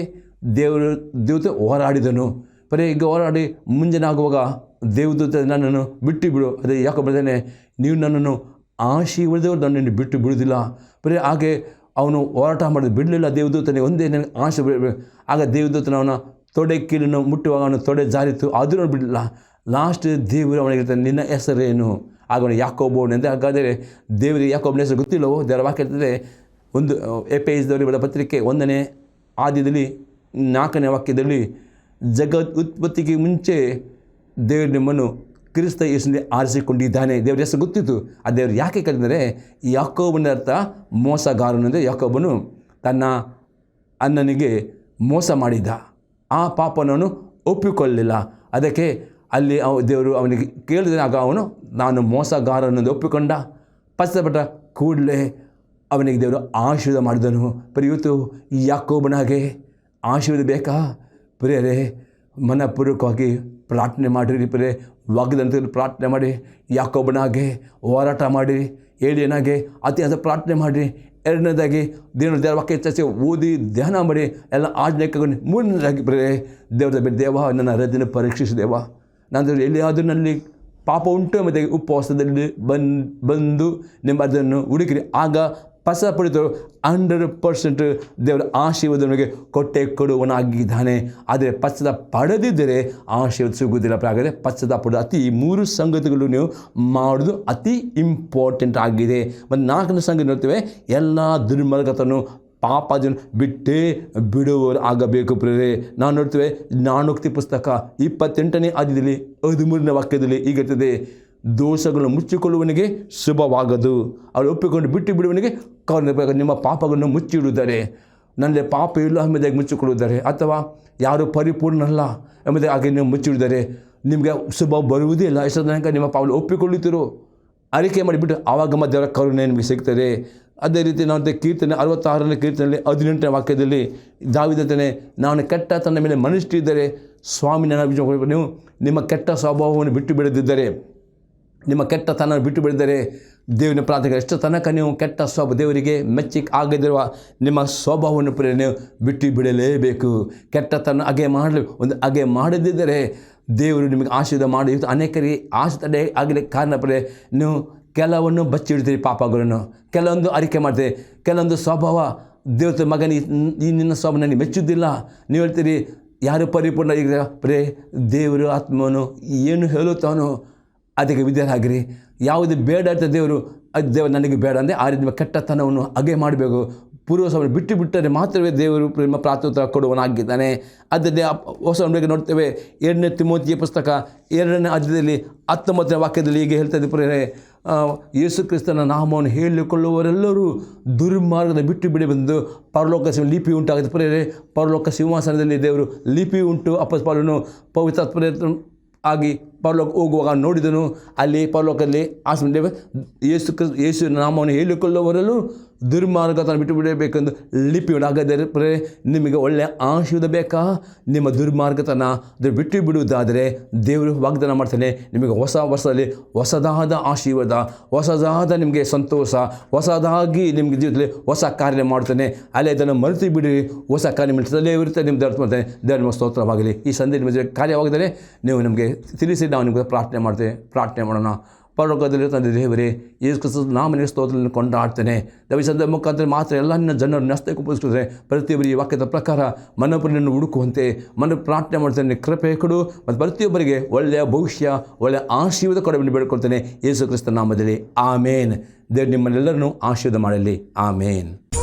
Speaker 1: ದೇವರ ದೇವತೆ ಹೋರಾಡಿದನು. ಬರೀ ಈಗ ಹೋರಾಡಿ ಮುಂಜಾನೆ ಆಗುವಾಗ ದೇವದೂತ ನನ್ನನ್ನು ಬಿಟ್ಟು ಬಿಡು ಅದೇ ಯಾಕೊಬ್ಬನೇ ನೀವು ನನ್ನನ್ನು ಆಶೀರ್ವಾದವರು ನನ್ನನ್ನು ಬಿಟ್ಟು ಬಿಡುವುದಿಲ್ಲ. ಬರೀ ಹಾಗೆ ಅವನು ಹೋರಾಟ ಮಾಡಿದ ಬಿಡಲಿಲ್ಲ ದೇವದೂತನಿಗೆ ಒಂದೇ ನನಗೆ ಆಶೆ ಆಗ ದೇವದೂತನ ಅವನ ತೊಡೆ ಕೀಲನ್ನು ಮುಟ್ಟುವಾಗ ಅವನು ತೊಡೆ ಜಾರಿತು ಆದರೂ ಬಿಡಲಿಲ್ಲ. ಲಾಸ್ಟ್ ದೇವರು ಅವನಿಗಿರ್ತಾನೆ ನಿನ್ನ ಹೆಸರೇನು? ಆಗ ಅವನು, ಯಾಕೋಬೋನ್. ಅಂದರೆ ಹಾಗಾದರೆ ದೇವರಿಗೆ ಯಾಕೋಬನ ಹೆಸರು ಗೊತ್ತಿಲ್ಲವೋ, ದೇವರ ವಾಕ್ಯ ಇರ್ತದೆ ಒಂದು ಎಪೇಜ್ದವರಿಗೆ ಬರೆದ ಪತ್ರಿಕೆ ಒಂದನೇ ಆದ್ಯದಲ್ಲಿ, ನಾಲ್ಕನೇ ವಾಕ್ಯದಲ್ಲಿ ಜಗತ್ ಉತ್ಪತ್ತಿಗೆ ಮುಂಚೆ ದೇವರು ನಿಮ್ಮನ್ನು ಕ್ರಿಸ್ತ ಯೇಸುವಿನಲ್ಲಿ ಆರಿಸಿಕೊಂಡಿದ್ದಾನೆ. ದೇವರ ಹೆಸರು ಗೊತ್ತಿತ್ತು. ಆ ದೇವರು ಯಾಕೆ ಕರೆದರೆ ಯಾಕೋಬನ ಅರ್ಥ ಮೋಸಗಾರನೆಂದರೆ ಯಾಕೋಬನು ತನ್ನ ಅಣ್ಣನಿಗೆ ಮೋಸ ಮಾಡಿದ್ದ ಆ ಪಾಪನವನು ಒಪ್ಪಿಕೊಳ್ಳಲಿಲ್ಲ. ಅದಕ್ಕೆ ಅಲ್ಲಿ ಅವ ದೇವರು ಅವನಿಗೆ ಕೇಳಿದಾಗ ಅವನು, ನಾನು ಮೋಸಗಾರನೊಂದು ಒಪ್ಪಿಕೊಂಡ. ಪಶ್ಚಾಪಟ್ಟ ಕೂಡಲೇ ಅವನಿಗೆ ದೇವರು ಆಶೀರ್ವಾದ ಮಾಡಿದನು. ಪ್ರಿಯುತು ಯಾಕೋಬನಾಗೆ ಆಶೀರ್ವಾದ ಬೇಕಾ? ಪ್ರಿಯರೇ, ಮನಪೂರ್ವಕವಾಗಿ ಪ್ರಾರ್ಥನೆ ಮಾಡಿರಿ ಪ್ರಿಯರೇ ವಾಗ್ದಂತ ಪ್ರಾರ್ಥನೆ ಮಾಡಿ ಯಾಕೊಬ್ಬನಾಗೆ ಹೋರಾಟ ಮಾಡಿ ಏಳಿಯನಾಗೆ ಅತಿಯಾದ ಪ್ರಾರ್ಥನೆ ಮಾಡಿ, ಎರಡನೇದಾಗಿ ದೇವರ ದೇವರ ವಾಕ್ಯ ಚರ್ಚೆ ಓದಿ, ಧ್ಯಾನ ಮಾಡಿ, ಎಲ್ಲ ಆಜ್ಞೆ ಕೈಗೊಂಡು ಮೂರನೇದಾಗಿ ಬರೇ ದೇವರ ಮೇಲೆ ದೇವ, ನನ್ನ ಹೃದಯನ ಪರೀಕ್ಷಿಸು ದೇವ. ನಾನು ಎಲ್ಲಿಯಾದರೂ ನಲ್ಲಿ ಪಾಪ ಉಂಟು ಮತ್ತು ಉಪವಾಸದಲ್ಲಿ ಬಂದು ಬಂದು ನಿಮ್ಮ ಅದನ್ನು ಹುಡುಕಿರಿ. ಆಗ ಪಸ ಪಡಿತು ಹಂಡ್ರೆಡ್ ಪರ್ಸೆಂಟ್ ದೇವರ ಆಶೀರ್ವಾದ ನಮಗೆ ಕೊಟ್ಟೆ ಕೊಡುವನಾಗಿದ್ದಾನೆ ಆದರೆ ಪಚ್ಚದ ಪಡೆದಿದ್ದರೆ ಆಶೀರ್ವಾದ ಸಿಗುವುದಿಲ್ಲ. ಹಾಗಾದರೆ ಪಚ್ಚದ ಪಡೆದ ಅತಿ ಮೂರು ಸಂಗತಿಗಳು ನೀವು ಮಾಡೋದು ಅತಿ ಇಂಪಾರ್ಟೆಂಟ್ ಆಗಿದೆ. ಮತ್ತು ನಾಲ್ಕನೇ ಸಂಗತಿ ನೋಡ್ತೇವೆ. ಎಲ್ಲ ದುರ್ಮಾರ್ಗತನು ಜನ ಬಿಟ್ಟೇ ಬಿಡುವರು ಆಗಬೇಕು ಪ್ರೇರೆ ನಾವು ನೋಡ್ತೇವೆ ಜ್ಞಾನೋಕ್ತಿ ಪುಸ್ತಕ ಇಪ್ಪತ್ತೆಂಟನೇ ಆದ್ಯದಲ್ಲಿ ಹದಿಮೂರನೇ ವಾಕ್ಯದಲ್ಲಿ ಈಗಿರ್ತದೆ ದೋಷಗಳನ್ನು ಮುಚ್ಚಿಕೊಳ್ಳುವವನಿಗೆ ಶುಭವಾಗದು. ಅವಳು ಒಪ್ಪಿಕೊಂಡು ಬಿಟ್ಟು ಬಿಡುವನಿಗೆ ನಿಮ್ಮ ಪಾಪಗಳನ್ನು ಮುಚ್ಚಿಡುತ್ತಾರೆ ನನ್ನಲ್ಲಿ ಪಾಪ ಇಲ್ಲ ಎಂಬುದಾಗಿ ಮುಚ್ಚಿಕೊಳ್ಳುತ್ತಾರೆ. ಅಥವಾ ಯಾರು ಪರಿಪೂರ್ಣಲ್ಲ ಎಂಬುದಾಗಿ ಹಾಗೆ ನೀವು ಮುಚ್ಚಿಡಿದರೆ ನಿಮಗೆ ಶುಭ ಬರುವುದೇ ಇಲ್ಲ. ಎಷ್ಟೋ ತನಕ ನಿಮ್ಮ ಪಾವಲು ಒಪ್ಪಿಕೊಳ್ಳುತ್ತಿರು. ಅರಿಕೆ ಮಾಡಿಬಿಟ್ಟು ಆವಾಗ ದೇವರ ಕರುಣೆ ನಿಮಗೆ ಸಿಗ್ತದೆ. ಅದೇ ರೀತಿ ನಾವು ಕೀರ್ತನೆ, ಅರವತ್ತಾರನೇ ಕೀರ್ತನೆಯಲ್ಲಿ, ಹದಿನೆಂಟನೇ ವಾಕ್ಯದಲ್ಲಿ ದಾವಿದತನೆ ನಾನು ಕೆಟ್ಟ ತನ್ನ ಮೇಲೆ ಮನುಷ್ಯರಿದ್ದರೆ ಸ್ವಾಮಿ ನನ್ನ ನೀವು ನಿಮ್ಮ ಕೆಟ್ಟ ಸ್ವಭಾವವನ್ನು ಬಿಟ್ಟು ಬಿಡದಿದ್ದರೆ, ನಿಮ್ಮ ಕೆಟ್ಟತನ ಬಿಟ್ಟು ಬಿಡಿದರೆ ದೇವನ ಪ್ರಾರ್ಥನೆ ಎಷ್ಟು ತನಕ ನೀವು ಕೆಟ್ಟ ಸ್ವಭಾವ ದೇವರಿಗೆ ಮೆಚ್ಚಿ ಆಗದಿರುವ ನಿಮ್ಮ ಸ್ವಭಾವವನ್ನು ಪ್ರೇ ನೀವು ಬಿಟ್ಟು ಬಿಡಲೇಬೇಕು. ಕೆಟ್ಟತನ ಹಾಗೆ ಮಾಡಲಿ ಒಂದು ಹಾಗೆ ಮಾಡದಿದ್ದರೆ ದೇವರು ನಿಮಗೆ ಆಶೀರ್ವಾದ ಮಾಡಿ ಅನೇಕರಿಗೆ ಆಶೆ ತಡೆ ಆಗಲಿಕ್ಕೆ ಕಾರಣ ಪ್ರೇ ನೀವು ಕೆಲವನ್ನು ಬಚ್ಚಿಡ್ತೀರಿ ಪಾಪಗಳನ್ನು. ಕೆಲವೊಂದು ಅರಿಕೆ ಮಾಡ್ತೀರಿ. ಕೆಲವೊಂದು ಸ್ವಭಾವ ದೇವತೆ ಮಗನಿ ಈ ನಿನ್ನ ಸ್ವಭಾವ ನನಗೆ ಮೆಚ್ಚುವುದಿಲ್ಲ ನೀವು ಹೇಳ್ತೀರಿ, ಯಾರು ಪರಿಪೂರ್ಣ ಈಗ ಪ್ರೇ ದೇವರು ಆತ್ಮವನ್ನು ಏನು ಹೇಳುತ್ತಾನೋ ಅದಕ್ಕೆ ವಿದ್ಯಾರಾಗಿರಿ ಯಾವುದು ಬೇಡ ಅಂತ ದೇವರು ಅದು ದೇವರು ನನಗೆ ಬೇಡ ಅಂದರೆ ಆ ರೀತಿ ಕೆಟ್ಟತನವನ್ನು ಹಾಗೆ ಮಾಡಬೇಕು. ಪೂರ್ವ ಸಮಯ ಬಿಟ್ಟು ಬಿಟ್ಟರೆ ಮಾತ್ರವೇ ದೇವರು ಪ್ರೇಮ ಪ್ರಾತೃತ್ವ ಕೊಡುವನಾಗಿದ್ದಾನೆ ಅದರಲ್ಲಿ ಹೊಸ ಬಗ್ಗೆ ನೋಡ್ತೇವೆ. ಎರಡನೇ ತಿಮೋತಿಯ ಪುಸ್ತಕ, ಎರಡನೇ ಅಧ್ಯಾಯದಲ್ಲಿ, ಹತ್ತೊಂಬತ್ತನೇ ವಾಕ್ಯದಲ್ಲಿ ಹೀಗೆ ಹೇಳ್ತದೆ ಪ್ರೇರೆ ಯೇಸು ಕ್ರಿಸ್ತನ ನಾಮವನ್ನು ಹೇಳಿಕೊಳ್ಳುವವರೆಲ್ಲರೂ ದುರ್ಮಾರ್ಗದ ಬಿಟ್ಟು ಬಿಡಿ ಬಂದು ಪರಲೋಕ ಸಿಂಹ ಲಿಪಿ ಉಂಟಾಗುತ್ತೆ ಪ್ರೇರೆ ಪರಲೋಕ ಸಿಂಹಾಸನದಲ್ಲಿ ದೇವರು ಲಿಪಿ ಉಂಟು. ಅಪ್ಪಸ್ ಪಾಲನು ಪವಿತ್ರ ಆಗಿ ಪರಲೋಕ ಹೋಗುವಾಗ ನೋಡಿದನು, ಅಲ್ಲಿ ಪರಲೋಕದಲ್ಲಿ ಆಸ್ಮ ಯೇಸು ಯೇಸು ನಾಮವನ್ನು ಹೇಳಿಕೊಳ್ಳುವವರಲ್ಲೂ ದುರ್ಮಾರ್ಗತನ ಬಿಟ್ಟು ಬಿಡಬೇಕೆಂದು ಲಿಪಿ ಪ್ರೇ, ನಿಮಗೆ ಒಳ್ಳೆಯ ಆಶೀರ್ವಾದ ಬೇಕಾ? ನಿಮ್ಮ ದುರ್ಮಾರ್ಗತನ ಅದು ಬಿಟ್ಟು ಬಿಡುವುದಾದರೆ ದೇವರು ವಾಗ್ದಾನ ಮಾಡ್ತಾನೆ, ನಿಮಗೆ ಹೊಸ ವರ್ಷದಲ್ಲಿ ಹೊಸದಾದ ಆಶೀರ್ವಾದ, ಹೊಸದಾದ ನಿಮಗೆ ಸಂತೋಷ, ಹೊಸದಾಗಿ ನಿಮಗೆ ಜೀವಿತದಲ್ಲಿ ಹೊಸ ಕಾರ್ಯ ಮಾಡ್ತಾನೆ ಅಲ್ಲಿ ಇದನ್ನು ಮರೆತು ಬಿಡಿ ಹೊಸ ಕಾರ್ಯ ಮಾಡ್ತಲೇ ಇರುತ್ತೆ ನಿಮ್ಮ ದರ್ಥ ಮಾಡ್ತಾನೆ ನಿಮ್ಮ ಸ್ತೋತ್ರವಾಗಲಿ. ಈ ಸಂದೇಶ ನಿಮ್ಮ ಕಾರ್ಯವಾಗಿದ್ದರೆ ನೀವು ನಿಮಗೆ ತಿಳಿಸಿ ನಾವು ನಿಮಗೆ ಪ್ರಾರ್ಥನೆ ಮಾಡ್ತೇವೆ. ಪ್ರಾರ್ಥನೆ ಮಾಡೋಣ. ಪರಲೋಕದಲ್ಲಿ ತಂದೆ ದೇವರೇ, ಯೇಸು ಕ್ರಿಸ್ತ ನಾಮನಿಗೆ ಸ್ತೋತ್ರವನ್ನು ಕೊಂಡಾಡ್ತೇನೆ. ದಯವಿಸದ ಮುಖಾಂತರ ಮಾತ್ರ ಎಲ್ಲ ನಿನ್ನ ಜನರು ನಸ್ತಕ್ಕೆ ಉಪಯೋಗಿಸಿದ್ರೆ ಪ್ರತಿಯೊಬ್ಬರಿಗೆ ವಾಕ್ಯದ ಪ್ರಕಾರ ಮನಪುರನ್ನು ಹುಡುಕುವಂತೆ ಮನ ಪ್ರಾರ್ಥನೆ ಮಾಡ್ತೇನೆ. ಕೃಪೆ ಕೊಡು. ಮತ್ತು ಪ್ರತಿಯೊಬ್ಬರಿಗೆ ಒಳ್ಳೆಯ ಭವಿಷ್ಯ, ಒಳ್ಳೆಯ ಆಶೀರ್ವಾದ ಕೊಡಬೇಕು ಬೇಡ್ಕೊಳ್ತೇನೆ. ಯೇಸು ಕ್ರಿಸ್ತ ನಾಮದಲ್ಲಿ. ಆಮೇನ್. ದೇವ್ರು ನಿಮ್ಮನ್ನೆಲ್ಲರನ್ನು ಆಶೀರ್ವಾದ ಮಾಡಲಿ. ಆಮೇನ್.